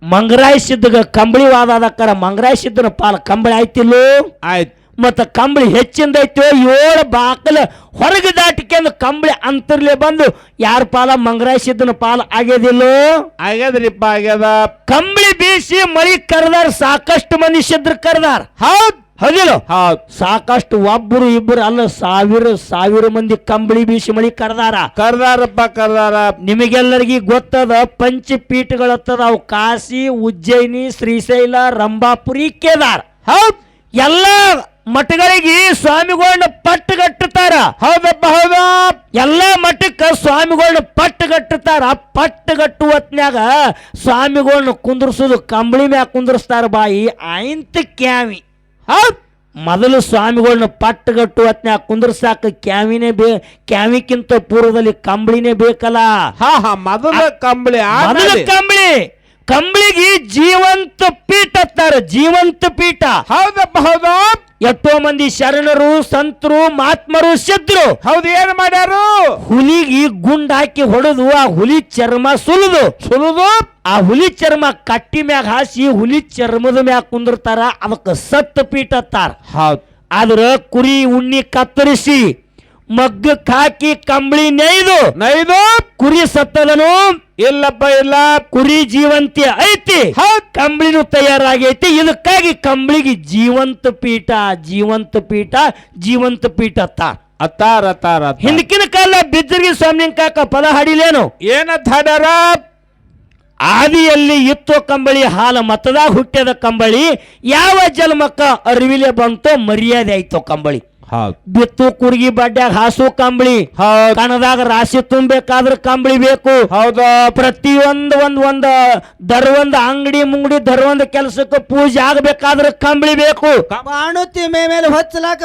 ಮಂಗರಾಯ್ ಸಿದ್ಧಗ ಕಂಬಳಿ ವಾದ ಅದಕ್ಕಾರ ಮಂಗರಾಯ್ ಸಿದ್ಧನ ಪಾಲ ಕಂಬಳಿ ಆಯ್ತಿಲ್ಲೋ? ಆಯ್ತು. ಮತ್ತ ಕಂಬಳಿ ಹೆಚ್ಚಿಂದ ಐತೋ ಏಳು ಬಾಕಲ ಹೊರಗೆ ದಾಟಿಕೊಂಡು ಕಂಬಳಿ ಅಂತರ್ಲೆ ಬಂದು ಯಾರ ಪಾಲ ಮಂಗರಾಯ ಸಿದ್ಧನ ಪಾಲ ಆಗ್ಯದಿಲ್ಲೋ? ಆಗ್ಯದ್ರಿಪ್ಪ ಆಗ್ಯದ. ಕಂಬಳಿ ಬೀಸಿ ಮಳಿ ಕರೆದಾರ ಸಾಕಷ್ಟು ಮಂದಿ ಸಿದ್ಧ ಕರೆದಾರ. ಹೌದ್. ಹೌದಿಲ್ಲ? ಹೌದು. ಸಾಕಷ್ಟು ಒಬ್ಬರು ಇಬ್ಬರು ಅಲ್ಲ ಸಾವಿರ ಸಾವಿರ ಮಂದಿ ಕಂಬಳಿ ಬೀಸಿ ಮಳಿ ಕರ್ದಾರ. ಕರ್ದಾರಪ್ಪ ಕರ್ದಾರ. ನಿಮಗೆಲ್ಲರಿಗೂ ಗೊತ್ತದ ಪಂಚಪೀಠಗಳತ್ತದ ಅವು ಕಾಶಿ ಉಜ್ಜಯಿನಿ ಶ್ರೀಶೈಲ ರಂಭಾಪುರಿ ಕೇದಾರ. ಹೌದು. ಎಲ್ಲ ಮಠಗಳಿಗೆ ಸ್ವಾಮಿಗಳನ್ನ ಪಟ್ಟು ಕಟ್ಟುತ್ತಾರ ಹೌದಪ್ಪ ಹೌದ. ಎಲ್ಲ ಮಠಕ್ಕೆ ಸ್ವಾಮಿಗಳನ್ನ ಪಟ್ಟು ಕಟ್ಟುತ್ತಾರ ಪಟ್ಟು ಕಟ್ಟುವ ಹೊತ್ನ್ಯಾಗ ಸ್ವಾಮಿಗಳನ್ನ ಕುಂದ್ರಸೋದು ಕಂಬಳಿ ಮ್ಯಾಗ ಕುಂದ್ರಸ್ತಾರ ಬಾಯಿ ಆಯ್ತು ಕ್ಯಾವಿ ಮೊದಲು ಸ್ವಾಮಿಗಳನ್ನ ಪಟ್ಟಗಟ್ಟು ಹೊತ್ನ್ಯಾಗ ಕುಂದ್ರಸಾಕ ಕ್ಯಾವಿನೇ ಬೇ ಕ್ಯಾವಿಕ್ಕಿಂತ ಪೂರ್ವದಲ್ಲಿ ಕಂಬಳಿನೇ ಬೇಕಲ್ಲ. ಹಾ ಹಾ ಮೊದಲ ಕಂಬಳಿ ಮೊದಲ ಕಂಬಳಿ. ಕಂಬಳಿಗೆ ಜೀವಂತ ಪೀಠ ಹತ್ತಾರ ಜೀವಂತ ಪೀಠ. ಹೌದಪ್ಪ ಹೌದಾ? ಎಷ್ಟೋ ಮಂದಿ ಶರಣರು ಸಂತರು ಮಹಾತ್ಮರು ಸಿದ್ರು ಹೌದು ಏನ್ ಮಾಡ್ಯಾರು? ಹುಲಿಗೆ ಗುಂಡಾಕಿ ಹಾಕಿ ಹೊಡೆದು ಆ ಹುಲಿ ಚರ್ಮ ಸುಲಿದು. ಸುಲಿದು? ಆ ಹುಲಿ ಚರ್ಮ ಕಟ್ಟಿ ಮ್ಯಾಗ ಹಾಸಿ ಹುಲಿ ಚರ್ಮದ ಮ್ಯಾಗ ಕುಂದಿರ್ತಾರ ಅದಕ್ಕೆ ಸತ್ತ ಪೀಠ ಹತ್ತಾರ ಹೌದು. ಆದ್ರ ಕುರಿ ಉಣ್ಣಿ ಕತ್ತರಿಸಿ ಮಗ್ಗಕ್ಕೆ ಹಾಕಿ ಕಂಬಳಿ ನೈದು ನೈದು ಕುರಿ ಸತ್ತದನು ಇಲ್ಲಪ್ಪ ಇಲ್ಲ. ಕುರಿ ಜೀವಂತಿ ಐತಿ. ಕಂಬಳಿನು ತಯಾರಾಗೈತಿ. ಇದಕ್ಕಾಗಿ ಕಂಬಳಿಗೆ ಜೀವಂತ ಪೀಠ ಜೀವಂತ ಪೀಠ ಜೀವಂತ ಪೀಠ ಅತ್ತ. ಅತ್ತಾರ ಅತ್ತಾರ. ಹಿಂದಕಿನ ಕಾಲ ಬಿದ್ದರಿಗೆ ಸ್ವಾಮಿ ಕಾಕ ಪದ ಹಾಡಿಲೇನು ಏನತ್ ಹಾಡಾರ ಆದಿಯಲ್ಲಿ ಇತ್ತು ಕಂಬಳಿ ಹಾಲ ಮತದಾಗ ಹುಟ್ಟಿದ ಕಂಬಳಿ. ಯಾವ ಜನ್ಮಕ್ಕ ಅರಿವಿಲೆ ಬಂತೋ ಮರ್ಯಾದೆ ಆಯ್ತೋ ಕಂಬಳಿ. ಬಿತ್ತು ಕುರ್ಗಿ ಬಡ್ಡ್ಯಾಗ ಹಾಸು ಕಂಬಳಿ. ಹೌದ್. ಕಣದಾಗ ರಾಶಿ ತುಂಬಬೇಕಾದ್ರ ಕಂಬಳಿ ಬೇಕು. ಹೌದ. ಪ್ರತಿಯೊಂದು ಒಂದ್ ಒಂದ್ ದರ್ವಂದ ಅಂಗಡಿ ಮುಂಗಡಿ ದರ್ವಂದ ಕೆಲಸಕ್ಕೆ ಪೂಜೆ ಆಗ್ಬೇಕಾದ್ರ ಕಂಬಳಿ ಬೇಕು. ಕಾಣುತ್ತಿ ಮೇ ಮೇಲೆ ಹೊಚ್ಚಲಾಕ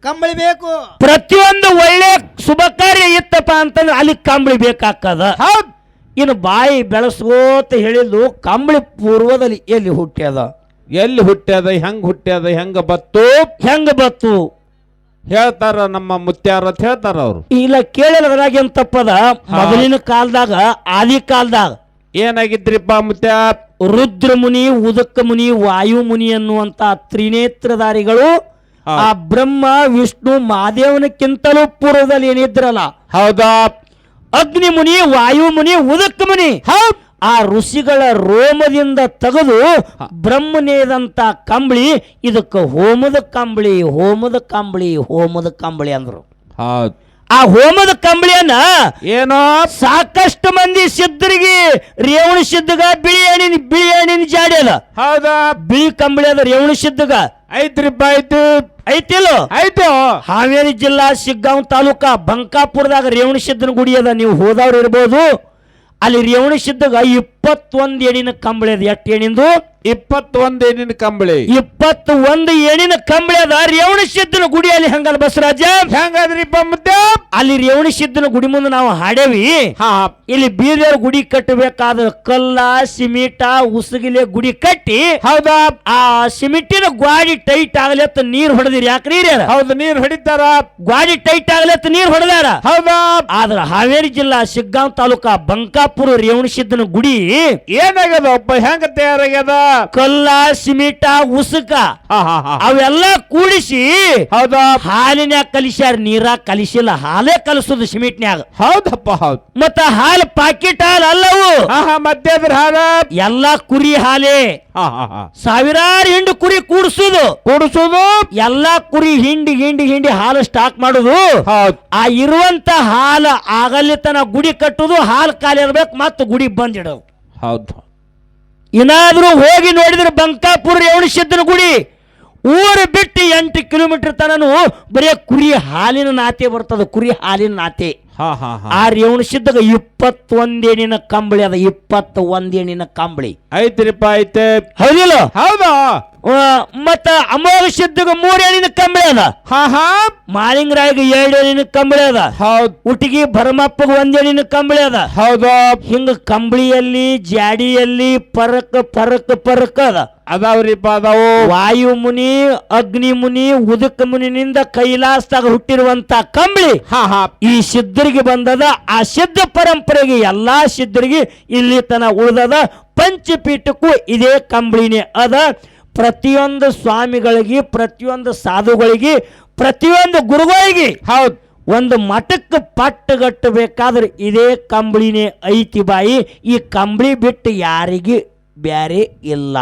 ಕಂಬಳಿ ಬೇಕು. ಪ್ರತಿಯೊಂದು ಒಳ್ಳೆ ಶುಭ ಕಾರ್ಯ ಇತ್ತಪ್ಪ ಅಂತಂದ್ರೆ ಅಲ್ಲಿ ಕಂಬಳಿ ಬೇಕಾಕದ ಹೌದ್. ಇನ್ನು ಬಾಯಿ ಬೆಳೆಸ್ಕೋತ ಹೇಳಿದ್ದು ಕಂಬಳಿ ಪೂರ್ವದಲ್ಲಿ ಎಲ್ಲಿ ಹುಟ್ಟ್ಯದ? ಎಲ್ಲಿ ಹುಟ್ಟ್ಯದ? ಹೆಂಗ್ ಹುಟ್ಟ್ಯದ? ಹೆಂಗ ಬತ್ತು? ಹೆಂಗ ಬತ್ತು? ಹೇಳ್ತಾರ ನಮ್ಮ ಮುತ್ಯಾರ ಅಂತ ಹೇಳ್ತಾರ ಅವ್ರು. ಇಲ್ಲ ಕೇಳಿದ್ರಾಗ ಏನ್ ತಪ್ಪದ ಮೊದಲಿನ ಕಾಲದಾಗ ಆದಿ ಕಾಲದಾಗ. ಏನಾಗಿದ್ರಿಪ್ಪ ಮುತ್ಯ ರುದ್ರ ಮುನಿ ಉದಕ ಮುನಿ ವಾಯು ಮುನಿ ಅನ್ನುವಂತ ತ್ರಿನೇತ್ರಧಾರಿಗಳು ಆ ಬ್ರಹ್ಮ ವಿಷ್ಣು ಮಹಾದೇವನಕ್ಕಿಂತಲೂ ಪೂರ್ವದಲ್ಲಿ ಏನಿದ್ರಲ್ಲ? ಹೌದಾ? ಅಗ್ನಿ ಮುನಿ ವಾಯು ಮುನಿ ಉದಕ ಮುನಿ ಆ ಋಷಿಗಳ ರೋಮದಿಂದ ತೆಗೆದು ಬ್ರಹ್ಮನೇದಂತ ಕಂಬಳಿ ಇದಕ್ಕೆ ಹೋಮದ ಕಂಬಳಿ ಹೋಮದ ಕಂಬಳಿ ಹೋಮದ ಕಂಬಳಿ ಅಂದರು. ಆ ಹೋಮದ ಕಂಬಳಿಯನ್ನ ಏನೋ? ಸಾಕಷ್ಟು ಮಂದಿ ಸಿದ್ಧರಿಗೆ ರೇವಣ ಸಿದ್ಧಗ ಬಿಳಿ ಹಣ್ಣಿನ ಬಿಳಿ ಹಣ್ಣಿನ ಜಾಡಿ ಅದ. ಹೌದಾ? ಬಿಳಿ ಕಂಬಳಿ ಅದ ರೇವಣ ಸಿದ್ಧಗ. ಐತ್ರಿಪ್ಪ ಐತಿ ಐತಿಲ್ಲ? ಆಯ್ತು ಹಾವೇರಿ ಜಿಲ್ಲಾ ಶಿಗ್ಗಾಂವ್ ತಾಲೂಕ ಬಂಕಾಪುರದಾಗ ರೇವಣ ಸಿದ್ಧನ ಗುಡಿ ಅದ. ನೀವು ಹೋದವ್ರು ಇರ್ಬೋದು. ಅಲ್ಲಿ ರೇವಣ ಸಿದ್ಧಗ ಇಪ್ಪತ್ತೊಂದು ಎಣಿನ ಕಂಬಳಿ ಅದ. ಎಷ್ಟು ಎಣಿಂದು ಇಪ್ಪತ್ತೊಂದು ಏನಿನ ಕಂಬಳಿ. ಇಪ್ಪತ್ತು ಒಂದು ಎಣಿನ ಕಂಬಳಿ ಅದ. ರೇವಣ ಸಿದ್ಧನ ಗುಡಿಯಲ್ಲಿ ಹಂಗಲ್ಲ ಬಸರಾಜ ಹೆಂಗಾದ್ರಿಪ್ಪ ಮುದ್ದೆ ಅಲ್ಲಿ ರೇವಣ ಸಿದ್ಧನ ಗುಡಿ ಮುಂದೆ ನಾವು ಹಾಡೇವಿ. ಹಾ. ಇಲ್ಲಿ ಬೀದರ್ ಗುಡಿ ಕಟ್ಟಬೇಕಾದ ಕಲ್ಲ ಸಿಮಿಟ ಉಸುಗಿಲೆ ಗುಡಿ ಕಟ್ಟಿ ಹೌದಾ? ಆ ಸಿಮಿಟಿನ ಗ್ವಾಡಿ ಟೈಟ್ ಆಗ್ಲತ್ತ ನೀರ್ ಹೊಡೆದಿರಿ. ಯಾಕ್ರಿ ನೀರ್ ಹೌದು ನೀರ್ ಹೊಡಿತಾರ. ಗ್ವಾಡಿ ಟೈಟ್ ಆಗ್ಲತ್ತ ನೀರ್ ಹೊಡೆದಾರ. ಹೌದಾ? ಆದ್ರ ಹಾವೇರಿ ಜಿಲ್ಲಾ ಶಿಗ್ಗಾಂವ್ ತಾಲೂಕಾ ಬಂಕಾಪುರ ರೇವಣಸಿದ್ದನ ಗುಡಿ ಏನಾಗ್ಯದ ಒಬ್ಬ? ಹೆಂಗ ತಯಾರಾಗ್ಯದ? ಕಲ್ಲ ಸಿಮಿಟ ಉಸುಕ ಅವೆಲ್ಲ ಕೂಡಿಸಿ ಹೌದಾ? ಹಾಲಿನ್ಯಾಗ ಕಲಿಸ್ಯಾರ ನೀರಾಗ ಕಲಿಸಿಲ್ಲ ಹಾಲೇ ಕಲಿಸೋದು ಸಿಮಿಟ್ನ್ಯಾಗ. ಹೌದಪ್ಪ ಹೌದು. ಮತ್ತ ಹಾಲು ಪಾಕಿಟ್ ಹಾಲು ಅಲ್ಲವು. ಹಾ ಹಾಲ ಮತ್ತೆ ಎಲ್ಲ ಕುರಿ ಹಾಲೇ. ಸಾವಿರಾರು ಹಿಂಡು ಕುರಿ ಕೂಡಿಸೋದು. ಕೂಡಿಸೋದು? ಎಲ್ಲಾ ಕುರಿ ಹಿಂಡಿ ಹಿಂಡಿ ಹಿಂಡಿ ಹಾಲು ಸ್ಟಾಕ್ ಮಾಡುದು. ಹೌದ್. ಆ ಇರುವಂತ ಹಾಲು ಆಗಲ್ಲಿ ತನ ಗುಡಿ ಕಟ್ಟುದು ಹಾಲು ಖಾಲಿ ಇರ್ಬೇಕು ಮತ್ತೆ ಗುಡಿ ಬಂದಿಡೋದು. ಹೌದು. ಏನಾದರೂ ಹೋಗಿ ನೋಡಿದ್ರೆ ಬಂಕಾಪುರ ರೇವಣಸಿದ್ದನ ಗುಡಿ ಊರು ಬಿಟ್ಟು ಎಂಟು ಕಿಲೋಮೀಟರ್ ತನನು ಬರೀ ಕುರಿ ಹಾಲಿನ ನಾತೆ ಬರ್ತದ ಕುರಿ ಹಾಲಿನ ನಾತೆ. ಹಾ ಹಾ ಹಾ. ಆ ರೇವಣಸಿದ್ದಾಗ ಇಪ್ಪತ್ತೊಂದೇಣಿನ ಕಂಬಳಿ ಅದ ಇಪ್ಪತ್ತ ಒಂದೇಣಿನ ಕಂಬಳಿ. ಐತ್ರಿಪ್ಪ ಐತೆ. ಹೌದಿಲ್ಲ? ಹೌದಾ? ಮತ್ತ ಅಮೋಘ ಸಿದ್ಧಗ ಮೂರೇಣಿನ ಕಂಬಳಿ ಅದ. ಹಾ ಹಾ. ಮಾಲಿಂಗರಾಯಗ ಎರಡೇಣಿನ ಕಂಬಳಿ ಅದ. ಹೌದ್. ಉಟಿಗಿ ಭರಮಪ್ಪಗ ಒಂದೇಣಿನ ಕಂಬಳಿ ಅದ. ಹೌದು. ಹಿಂಗ ಕಂಬಳಿಯಲ್ಲಿ ಜಾಡಿಯಲ್ಲಿ ಪರಕ್ ಪರಕ್ ಪರಕ್ ಅದ. ಅದಾವ್ರಿಪ್ಪ ಅದಾವು. ವಾಯು ಮುನಿ ಅಗ್ನಿ ಮುನಿ ಉದಕ ಮುನಿನಿಂದ ಕೈಲಾಸದಾಗ ಹುಟ್ಟಿರುವಂತ ಕಂಬಳಿ ಹಾ ಹಾ. ಈ ಸಿದ್ಧರಿಗೆ ಬಂದದ. ಆ ಸಿದ್ಧ ಪರಂಪರೆಗೆ ಎಲ್ಲಾ ಸಿದ್ಧರಿಗೆ ಇಲ್ಲಿ ತನ ಉಳಿದದ. ಪಂಚಪೀಠಕ್ಕೂ ಇದೇ ಕಂಬಳಿನೇ ಅದ. ಪ್ರತಿಯೊಂದು ಸ್ವಾಮಿಗಳಿಗೆ ಪ್ರತಿಯೊಂದು ಸಾಧುಗಳಿಗೆ ಪ್ರತಿಯೊಂದು ಗುರುಗಳಿಗೆ ಹೌದು. ಒಂದು ಮಠಕ್ಕೆ ಪಟ್ಟುಗಟ್ಟಬೇಕಾದ್ರೆ ಇದೇ ಕಂಬಳಿನೇ ಐತಿ ಬಾಯಿ. ಈ ಕಂಬಳಿ ಬಿಟ್ಟು ಯಾರಿಗೆ ಬ್ಯಾರೆ ಇಲ್ಲ.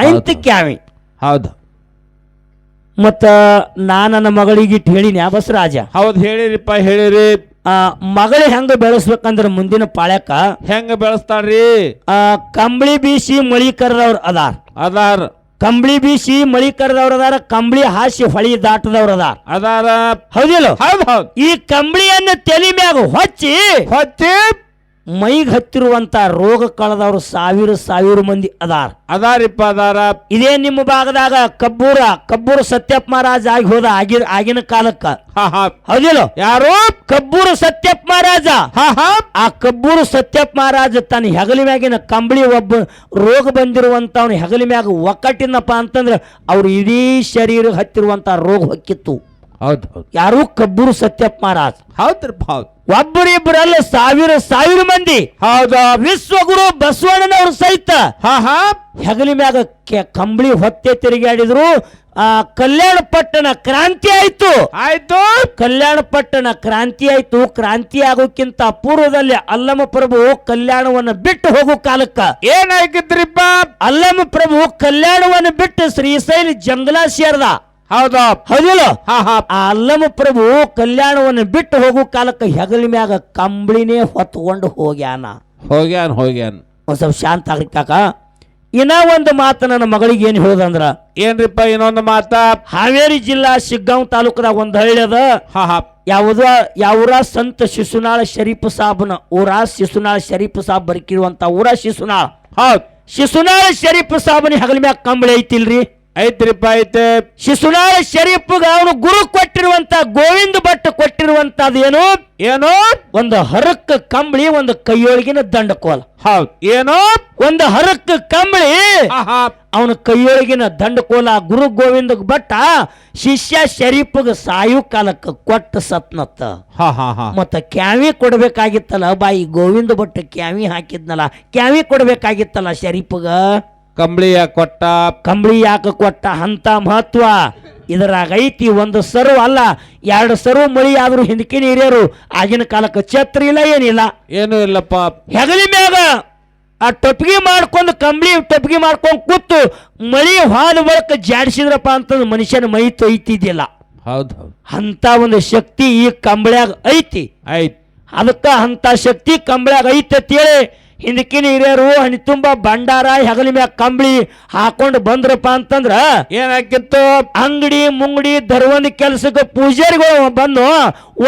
ಆಯ್ತು ಕ್ಯಾವಿ ಹೌದು. ಮತ್ತ ನಾ ನನ್ನ ಮಗಳಿಗೆ ಇಟ್ಟು ಹೇಳಿನಿ ಆ ಬಸರಾಜ ಹೌದು ಹೇಳಿರಿಪ್ಪ ಹೇಳಿರಿ. ಆ ಮಗಳು ಹೆಂಗ ಬೆಳೆಸ್ಬೇಕಂದ್ರ ಮುಂದಿನ ಪಾಳ್ಯಕ್ಕ ಹೆಂಗ ಬೆಳೆಸ್ತಾರ್ರಿ ಆ ಕಂಬಳಿ ಬೀಸಿ ಮಳಿ ಕರೆದವ್ರು ಅದಾರ. ಅದಾರ. ಕಂಬಳಿ ಬೀಸಿ ಮಳಿ ಕರೆದವ್ರು ಅದಾರ ಕಂಬಳಿ ಹಾಸಿ ಹೊಳಿ ದಾಟದವ್ರು ಅದಾರ ಅದಾರ. ಹೌದಿಲ್ಲ? ಹೌದು ಹೌದು. ಈ ಕಂಬಳಿಯನ್ನು ತಲೆ ಮ್ಯಾಗ ಹೊಚ್ಚಿ ಹೊಚ್ಚಿ ಮೈಗ್ ಹತ್ತಿರುವಂತ ರೋಗ ಕಳೆದವರು ಸಾವಿರ ಸಾವಿರ ಮಂದಿ ಅದಾರ. ಅದಾರಿಪ್ಪ ಅದಾರ. ಇದೇ ನಿಮ್ಮ ಭಾಗದಾಗ ಕಬ್ಬೂರ ಕಬ್ಬೂರ ಸತ್ಯಪ್ಪ ಮಹಾರಾಜ ಆಗಿ ಹೋದ ಆಗಿನ ಆಗಿನ ಕಾಲಕ್ಕ. ಹಾ ಹಾ. ಹೌದಿಲ್ಲ? ಯಾರು? ಕಬ್ಬೂರು ಸತ್ಯಪ್ಪ ಮಹಾರಾಜ. ಹಾ ಹಾ. ಆ ಕಬ್ಬೂರು ಸತ್ಯಪ್ಪ ಮಹಾರಾಜ ತನ್ನ ಹೆಗಲ ಮ್ಯಾಗಿನ ಕಂಬಳಿ ಒಬ್ಬ ರೋಗ ಬಂದಿರುವಂತವನ ಹೆಗಲ ಮ್ಯಾಗ ಒಕ್ಕಟ್ಟಿನಪ್ಪ ಅಂತಂದ್ರೆ ಅವ್ರ ಇಡೀ ಶರೀರ ಹತ್ತಿರುವಂತ ರೋಗ ಹೊಕ್ಕಿತ್ತು. ಹೌದ್. ಹೌದ್ ಯಾರು ಕಬ್ಬೂರು ಸತ್ಯಪ್ಪ ಮಹಾರಾಜ್. ಹೌದ್ರಪ್ಪ ಹೌದು. ಒಬ್ಬರಿಬ್ಬರಲ್ಲ ಸಾವಿರ ಸಾವಿರ ಮಂದಿ. ಹೌದಾ. ವಿಶ್ವಗುರು ಬಸವಣ್ಣನವರು ಸಹಿತ. ಹಾ ಹಾ. ಹೆಗಲಿ ಮ್ಯಾಗ ಕೆ- ಕಂಬಳಿ ಹೊತ್ತೆ ತಿರುಗಾಡಿದ್ರು ಆ ಕಲ್ಯಾಣ ಪಟ್ಟಣ ಕ್ರಾಂತಿ ಆಯ್ತು. ಆಯ್ತು. ಕಲ್ಯಾಣ ಪಟ್ಟಣ ಕ್ರಾಂತಿ ಆಯ್ತು. ಕ್ರಾಂತಿ ಆಗೋಕ್ಕಿಂತ ಪೂರ್ವದಲ್ಲಿ ಅಲ್ಲಮ ಪ್ರಭು ಕಲ್ಯಾಣವನ್ನ ಬಿಟ್ಟು ಹೋಗೋ ಕಾಲಕ್ಕ. ಏನಾಯ್ಕಿದ್ರಿಪ್ಪ? ಅಲ್ಲಮ ಪ್ರಭು ಕಲ್ಯಾಣವನ್ನ ಬಿಟ್ಟು ಶ್ರೀಶೈಲ ಜಂಗಲ ಸೇರ್ದ ಹೌದಾ ಹೌದಿಲ್ಲ? ಹಾ ಹಾ ಆ ಅಲ್ಲಮ ಪ್ರಭು ಕಲ್ಯಾಣವನ್ನು ಬಿಟ್ಟು ಹೋಗೋ ಕಾಲಕ್ಕೆ ಹೆಗಲ ಮ್ಯಾಗ ಕಂಬಳಿನೇ ಹೊತ್ಕೊಂಡು ಹೋಗ್ಯಾನ. ಹೋಗ್ಯಾನ ಹೋಗ್ಯಾನ. ಒಂದ್ ಸ್ವಲ್ಪ ಶಾಂತ ಆಗ್ಲಿ ಕಾಕ. ಇನ್ನ ಒಂದು ಮಾತು ನನ್ನ ಮಗಳಿಗೆ ಏನು ಹೇಳೋದಂದ್ರ ಏನ್ರಿಪ್ಪ ಇನ್ನೊಂದು ಮಾತ? ಹಾವೇರಿ ಜಿಲ್ಲಾ ಶಿಗ್ಗಾಂವ್ ತಾಲೂಕದಾಗ ಒಂದು ಹಳ್ಳಿ ಅದ. ಹಾ ಹಾ ಯಾವುದ ಯಾವೂರ ಸಂತ ಶಿಶುನಾಳ ಶರೀಫ್ ಸಾಬ್ನ ಊರ ಶಿಶುನಾಳ ಶರೀಫ್ ಸಾಬ್ ಬರ್ಕಿರುವಂತ ಊರ ಶಿಶುನಾಳ. ಹೌದ್. ಶಿಶುನಾಳ ಶರೀಫ್ ಸಾಬ್ನ ಹೆಗಲ ಮ್ಯಾಗ ಕಂಬಳಿ ಐತಿಲ್ರಿ? ಐತ್ರಿಪ್ಪ ಐತೆ. ಶಿಶುನಾಳ ಶರೀಫ್ಗೆ ಅವನು ಗುರು ಕೊಟ್ಟಿರುವಂತ ಗೋವಿಂದ ಭಟ್ ಕೊಟ್ಟಿರುವಂತದ್ದು ಏನು? ಏನು? ಒಂದು ಹರಕ್ಕ ಕಂಬಳಿ ಒಂದು ಕೈಯೊಳಗಿನ ದಂಡಕೋಲ. ಹೌದು. ಏನು? ಒಂದು ಹರಕ್ಕ ಕಂಬಳಿ ಅವನ ಕೈಯೊಳಗಿನ ದಂಡಕೋಲ ಗುರು ಗೋವಿಂದ ಭಟ್ಟ ಶಿಷ್ಯ ಶರೀಫ್ಗೆ ಸಾಯು ಕಾಲಕ್ಕೆ ಕೊಟ್ಟ ಸತ್ನತ್ತ. ಹಾ ಹಾ ಹಾ. ಮತ್ತ ಕ್ಯಾವಿ ಕೊಡ್ಬೇಕಾಗಿತ್ತಲ್ಲ ಬಾಯಿ ಗೋವಿಂದ ಭಟ್ ಕ್ಯಾವಿ ಹಾಕಿದ್ನಲ್ಲ ಕ್ಯಾವಿ ಕೊಡ್ಬೇಕಾಗಿತ್ತಲ್ಲ ಶರೀಫ್ಗ? ಕಂಬಳಿಯ ಕೊಟ್ಟ ಕಂಬಳಿ ಯಾಕೆ ಕೊಟ್ಟ ಅಂತ ಮಹತ್ವ ಇದರಾಗ ಐತಿ. ಒಂದು ಸರ್ವ ಅಲ್ಲ ಎರಡು ಸರ್ವ ಮಳಿ ಆದ್ರೂ ಹಿಂದಕಿನ ಹಿರಿಯರು ಆಗಿನ ಕಾಲಕ್ಕೆ ಛತ್ರ ಇಲ್ಲ ಏನಿಲ್ಲ. ಏನು ಇಲ್ಲಪ್ಪ. ಹೆಗಲಿ ಮ್ಯಾಗ ಆ ಟೊಪ್ಪಿಗೆ ಮಾಡ್ಕೊಂಡು ಕಂಬಳಿ ಟೊಪ್ಪಿಗೆ ಮಾಡ್ಕೊಂಡು ಕೂತು ಮಳಿ ಹಾಲು ಬಳಕ ಜಾಡಿಸಿದ್ರಪ್ಪ ಅಂತಂದ್ರೆ ಮನುಷ್ಯನ ಮೈ ತೊಯ್ತಿದ್ದಿಲ್ಲ. ಹೌದ್. ಹೌದ್ ಅಂತ ಒಂದು ಶಕ್ತಿ ಈ ಕಂಬಳ್ಯಾಗ ಐತಿ. ಆಯ್ತು. ಅದಕ್ಕ ಅಂತ ಶಕ್ತಿ ಕಂಬಳ್ಯಾಗ ಐತೆ ಅಂತೇಳಿ ಹಿಂದಕಿನ ಹಿರಿಯರು ಹಣಿ ತುಂಬ ಭಂಡಾರ ಹೆಗಲ ಮ್ಯಾಗ ಕಂಬಳಿ ಹಾಕೊಂಡು ಬಂದ್ರಪ್ಪ ಅಂತಂದ್ರ ಏನಾಕಿತ್ತು ಅಂಗಡಿ ಮುಂಗಡಿ ಧರ್ವಂದ ಕೆಲ್ಸಕ್ಕೆ ಪೂಜಾರಿಗಳು ಬಂದು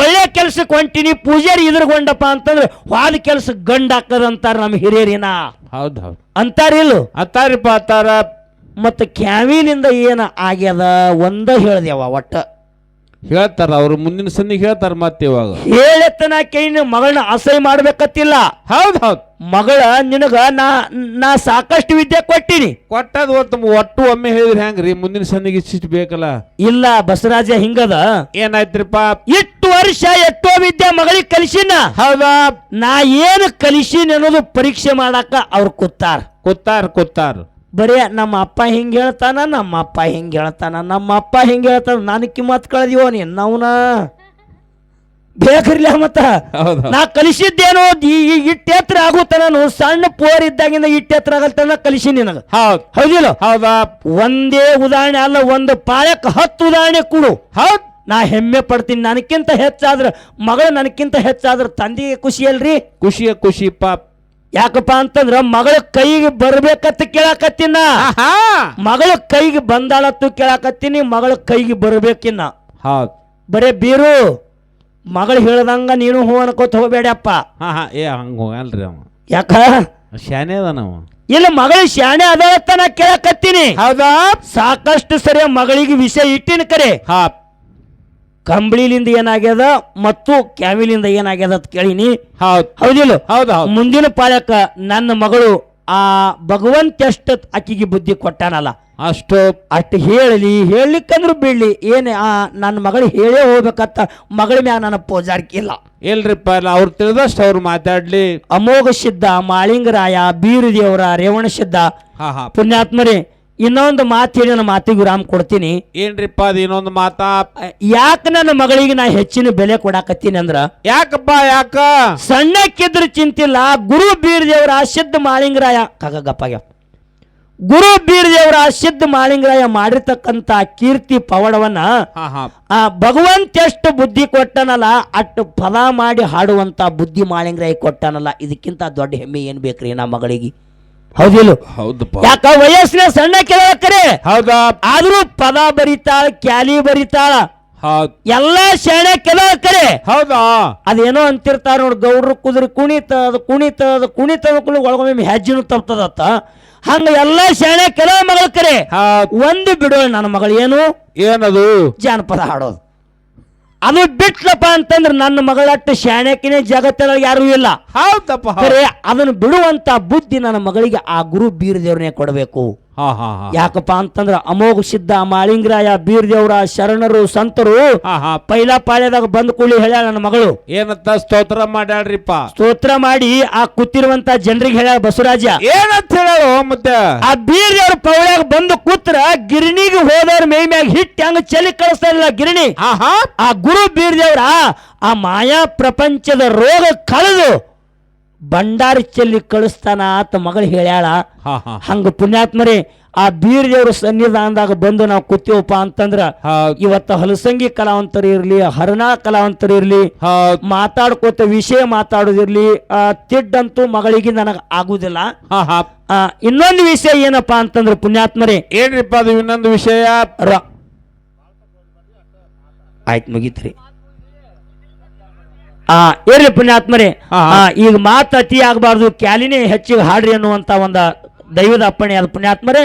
ಒಳ್ಳೆ ಕೆಲ್ಸಕ್ಕೆ ಹೊಂಟಿನಿ ಪೂಜಾರಿ ಇದ್ರಗೊಂಡಪ್ಪ ಅಂತಂದ್ರೆ ವಾದ ಕೆಲ್ಸಕ್ಕೆ ಗಂಡ ಹಾಕದಂತಾರ ನಮ್ಮ ಹಿರಿಯರಿನ. ಹೌದ್ ಹೌದು. ಅಂತಾರಿಲ್ಲ ಅತ್ತಾರಿಪ್ಪ ಅತ್ತಾರ ಮತ್ತು ಕ್ಯಾವಿನಿಂದ ಏನು ಆಗ್ಯದ ಒಂದ ಹೇಳ್ದೇವ ಒಟ್ಟ. ಹೇಳ್ತಾರ ಅವ್ರು ಮುಂದಿನ ಸಂದಿಗೆ ಹೇಳ್ತಾರ ಮತ್ತೆ ಇವಾಗ. ಹೇಳತ್ತನ ಕೈನ ಮಗಳನ್ನ ಅಸಹ್ಯ ಮಾಡ್ಬೇಕತ್ತಿಲ್ಲ. ಹೌದು ಹೌದ್. ಮಗಳ ನಿನಗ ನಾ ನಾ ಸಾಕಷ್ಟು ವಿದ್ಯೆ ಕೊಟ್ಟಿನಿ. ಕೊಟ್ಟದ ಒಟ್ಟು ಒಟ್ಟು ಒಮ್ಮೆ ಹೇಳಿದ್ರೆ ಹೆಂಗ್ರಿ? ಮುಂದಿನ ಸನ್ನಿಗೆ ಇಷ್ಟಿಷ್ಟು ಬೇಕಲ್ಲ? ಇಲ್ಲ ಬಸವರಾಜ ಹಿಂಗದ. ಏನಾಯ್ತ್ರಿಪ್ಪ? ಇಷ್ಟು ವರ್ಷ ಎಷ್ಟೋ ವಿದ್ಯೆ ಮಗಳಿಗೆ ಕಲಿಸಿನ. ಹೌದಾ? ನಾ ಏನು ಕಲಿಸಿನ ಅನ್ನೋದು ಪರೀಕ್ಷೆ ಮಾಡಾಕ ಅವ್ರು ಕೂತಾರ. ಕೂತಾರ ಕೂತಾರ. ಬರೀ ನಮ್ಮ ಅಪ್ಪ ಹಿಂಗೆ ಹೇಳ್ತಾನ ನಮ್ಮ ಅಪ್ಪ ಹಿಂಗೆ ಹೇಳ್ತಾನ ನಮ್ಮ ಅಪ್ಪ ಹಿಂಗೆ ಹೇಳ್ತಾನ. ನಾನು ಕಿಮ್ಮತ್ ಕಳೆದಿವೋ ನೀನ್ ನಾವ್ನ ಬೇಕ್ರಿಲ್ಲ ಮತ್ತ. ಹೌದ್. ನಾ ಕಲಿಸಿದ್ದೇನೋ ಇಟ್ಟ ಎತ್ರ ಆಗುತ್ತ ನಾನು ಸಣ್ಣ ಪೋರ್ ಇದ್ದಾಗಿಂದ ಇಟ್ಟೆತ್ರ ಆಗಲ್ತನ ಕಲಿಸಿ ನಿನಗ. ಹೌದ್. ಹೌದಿಲ್ಲ? ಹೌದಾ? ಒಂದೇ ಉದಾಹರಣೆ ಅಲ್ಲ ಒಂದು ಪಾಯಕ್ಕೆ ಹತ್ತು ಉದಾಹರಣೆ ಕೊಡು. ಹೌದ್. ನಾ ಹೆಮ್ಮೆ ಪಡ್ತೀನಿ ನನಕ್ಕಿಂತ ಹೆಚ್ಚಾದ್ರ ಮಗಳು ನನಕ್ಕಿಂತ ಹೆಚ್ಚಾದ್ರ ತಂದೆಗೆ ಖುಷಿ ಅಲ್ರಿ? ಖುಷಿಯ ಖುಷಿ ಪಾಪ. ಯಾಕಪ್ಪ ಅಂತಂದ್ರ ಮಗಳ ಕೈಗೆ ಬರ್ಬೇಕತ್ತ ಕೇಳಾಕತ್ತಿನ. ಮಗಳ ಕೈಗೆ ಬಂದಾಳತ್ತು ಕೇಳಾಕತ್ತೀನಿ ಮಗಳ ಕೈಗೆ ಬರ್ಬೇಕಿನ್ನ. ಹೌದ್. ಬರೇ ಬೀರು. ಮಗಳು ಹೇಳ್ದಂಗ ನೀನು ಹೂ ಅನ್ಕೋತ ಹೋಗ್ಬೇಡಪ್ಪ ಹಾ ಹಾ ಏ ಹಂಗ ಹೋಗಲ್ರಿ ಅವ. ಯಾಕ? ಶಾನೆ ನಾವು ಇಲ್ಲ ಮಗಳು ಶಾಣೆ ಅದ ನಾ ಕೇಳಕತ್ತೀನಿ. ಹೌದಾ? ಸಾಕಷ್ಟು ಸರಿ ಮಗಳಿಗೆ ವಿಷಯ ಇಟ್ಟಿನ ಕರೆ. ಹಾ. ಕಂಬಳಿಲಿಂದ ಏನಾಗ್ಯದ ಮತ್ತು ಕ್ಯಾವಿಲಿಂದ ಏನಾಗ್ಯದ ಅಂತ ಕೇಳಿನಿ. ಹೌದ್. ಹೌದಿಲ್ಲ? ಹೌದು ಹೌದ್. ಮುಂದಿನ ಪಾಳ್ಯಕ್ಕ ನನ್ನ ಮಗಳು ಆ ಭಗವಂತ ಎಷ್ಟು ಆಕಿಗೆ ಬುದ್ಧಿ ಕೊಟ್ಟಾನಲ್ಲ. ಅಷ್ಟು ಅಷ್ಟು ಹೇಳಲಿ ಹೇಳಲಿಕ್ಕಂದ್ರೂ ಬೀಳಲಿ ಏನು ಆ ನನ್ನ ಮಗಳು ಹೇಳೇ ಹೋಗ್ಬೇಕಂತ ಮಗಳ ಮ್ಯಾಗ ನನ್ನ ಪೂಜಾರಿಕೆ ಇಲ್ಲ. ಇಲ್ರಿಪ್ಪ ಅವ್ರು ತಿಳಿದಷ್ಟು ಅವ್ರು ಮಾತಾಡ್ಲಿ. ಅಮೋಘ ಸಿದ್ಧ ಮಾಳಿಂಗರಾಯ ಬೀರದೇವರ ರೇವಣ ಸಿದ್ಧ. ಹಾ ಹಾ. ಪುಣ್ಯಾತ್ಮರೇ ಇನ್ನೊಂದು ಮಾತು ಹೇಳಿ ನನ್ನ ಮಾತಿಗೆ ವಿರಾಮ ಕೊಡ್ತೀನಿ. ಏನ್ರಿಪ್ಪ ಅದು ಇನ್ನೊಂದು ಮಾತಾ? ಯಾಕೆ ನನ್ನ ಮಗಳಿಗೆ ನಾ ಹೆಚ್ಚಿನ ಬೆಲೆ ಕೊಡಾಕತ್ತೀನಿ ಅಂದ್ರ? ಯಾಕಪ್ಪ ಯಾಕ? ಸಣ್ಣಕ್ಕಿದ್ರು ಚಿಂತಿಲ್ಲ ಗುರು ಬೀರದೇವರ ಸಿದ್ಧ ಮಾಳಿಂಗರಾಯ. ಕಾಗಪ್ಪಗ್ಯ ಗುರು ಬೀರದೇವರ ಸಿದ್ಧ ಮಾಳಿಂಗರಾಯ ಮಾಡಿರ್ತಕ್ಕಂಥ ಕೀರ್ತಿ ಪವಾಡವನ್ನ ಆ ಭಗವಂತ ಎಷ್ಟು ಬುದ್ಧಿ ಕೊಟ್ಟನಲ್ಲ ಅಷ್ಟು ಪದ ಮಾಡಿ ಹಾಡುವಂತ ಬುದ್ಧಿ ಮಾಳಿಂಗರಾಯ ಕೊಟ್ಟನಲ್ಲ. ಇದಕ್ಕಿಂತ ದೊಡ್ಡ ಹೆಮ್ಮೆ ಏನ್ ಬೇಕ್ರಿ ನಮ್ಮ ಮಗಳಿಗೆ? ಹೌದಿಲ್ಲ? ಯಾಕ ವಯಸ್ಸಿನ ಸಣ್ಣ ಕೇಳಕ್ರೆ? ಹೌದಾ? ಆದ್ರೂ ಪದ ಬರಿತಾಳ ಕ್ಯಾಲಿ ಬರಿತಾಳ. ಎಲ್ಲಾ ಶಾಣೆ ಕರೆ ಹೌದಾ? ಅದೇನೋ ಅಂತಿರ್ತಾರ ನೋಡಿ ಗೌಡ್ರು ಕುದುರೆ ಕುಣಿತ ಅದು ಕುಣಿತ ಅದು ಕುಣಿತ ಒಳಗೊಮ್ಮೆ ಹೆಜ್ಜೆನು ತಪ್ತದತ್ತ. ಹಂಗ ಎಲ್ಲ ಶಾಣೆ ಕೆಲವು ಮಗಳ ಕರೆ ಒಂದು ಬಿಡೋ ನನ್ನ ಮಗಳೇನು ಏನು? ಏನದು? ಜಾನಪದ ಹಾಡೋದು. ಅದು ಬಿಟ್ಲಪ್ಪ ಅಂತಂದ್ರೆ ನನ್ನ ಮಗಳಟ್ಟು ಶಾಣೆಕಿನೇ ಜಗತ್ತೊಳಗೆ ಯಾರೂ ಇಲ್ಲ. ಹೌದಪ್ಪ ಅದನ್ನು ಬಿಡುವಂತ ಬುದ್ಧಿ ನನ್ನ ಮಗಳಿಗೆ ಆ ಗುರು ಬೀರದೇವ್ರನ್ನೇ ಕೊಡಬೇಕು. ಯಾಕಪ್ಪ ಅಂತಂದ್ರ ಅಮೋಘ ಸಿದ್ಧ ಮಾಳಿಂಗರಾಯ ಬೀರ್ದೇವ್ರ ಶರಣರು ಸಂತರು ಪೈಲಾ ಪಾಳ್ಯದಾಗ ಬಂದ ಕೂಳಿ ಹೇಳ್ಯಾಳ ನನ್ನ ಮಗಳು. ಏನಂತ ಸ್ತೋತ್ರ ಮಾಡ್ಯಾಳ್ರಿಪ್ಪ? ಸ್ತೋತ್ರ ಮಾಡಿ ಆ ಕೂತಿರುವಂತ ಜನರಿಗೆ ಹೇಳ್ಯಾಳ ಬಸವರಾಜ. ಏನಂತ ಹೇಳೋ ಮತ್ತೆ? ಆ ಬೀರ್ದೇವ್ರ ಪೌಳ್ಯಾಗ ಬಂದು ಕೂತ್ರ ಗಿರಣಿಗೆ ಹೋದವ್ರ ಮೈ ಮ್ಯಾಗ ಹಿಟ್ಟು ಹಂಗ ಚಲಿ ಕಳಿಸ್ತಾ ಇಲ್ಲ ಗಿರಣಿ. ಆ ಗುರು ಬೀರ್ದೇವ್ರ ಆ ಮಾಯಾ ಪ್ರಪಂಚದ ರೋಗ ಕಳೆದು ಭಂಡಾರಿ ಚೆಲ್ಲಿ ಕಳಿಸ್ತಾನ ಆತ ಮಗಳು ಹೇಳ್ಯಾಳ. ಹಂಗ ಪುಣ್ಯಾತ್ಮರೇ ಆ ಬೀರ್ ದೇವ್ರ ಸನ್ನಿಧಾನದಾಗ ಬಂದು ನಾವು ಕೂತೀವಪ್ಪ ಅಂತಂದ್ರ ಇವತ್ತ ಹಲಸಂಗಿ ಕಲಾವಂತರು ಇರ್ಲಿ ಹರಣ ಕಲಾವಂತರು ಇರ್ಲಿ ಮಾತಾಡ್ಕೋತ ವಿಷಯ ಮಾತಾಡೋದಿರ್ಲಿ ಆ, ತಿಡ್ಡಂತೂ ಮಗಳಿಗೆ ನನಗೆ ಆಗುದಿಲ್ಲ. ಇನ್ನೊಂದು ವಿಷಯ ಏನಪ್ಪಾ ಅಂತಂದ್ರೆ ಪುಣ್ಯಾತ್ಮರೇ. ಏನ್ರಿಪ್ಪ ಅದು ಇನ್ನೊಂದು ವಿಷಯ? ಆಯ್ತು ಮುಗೀತ್ರಿ. ಆ ಏರ್ಲಿ ಪುಣ್ಯಾತ್ಮರೇ ಈಗ ಮಾತು ಅತಿ ಆಗಬಾರ್ದು ಕ್ಯಾಲಿನೇ ಹೆಚ್ಚಿಗೆ ಹಾಡ್ರಿ ಅನ್ನುವಂತ ಒಂದ ದೈವದ ಅಪ್ಪಣೆ ಅದು ಪುಣ್ಯಾತ್ಮರೇ.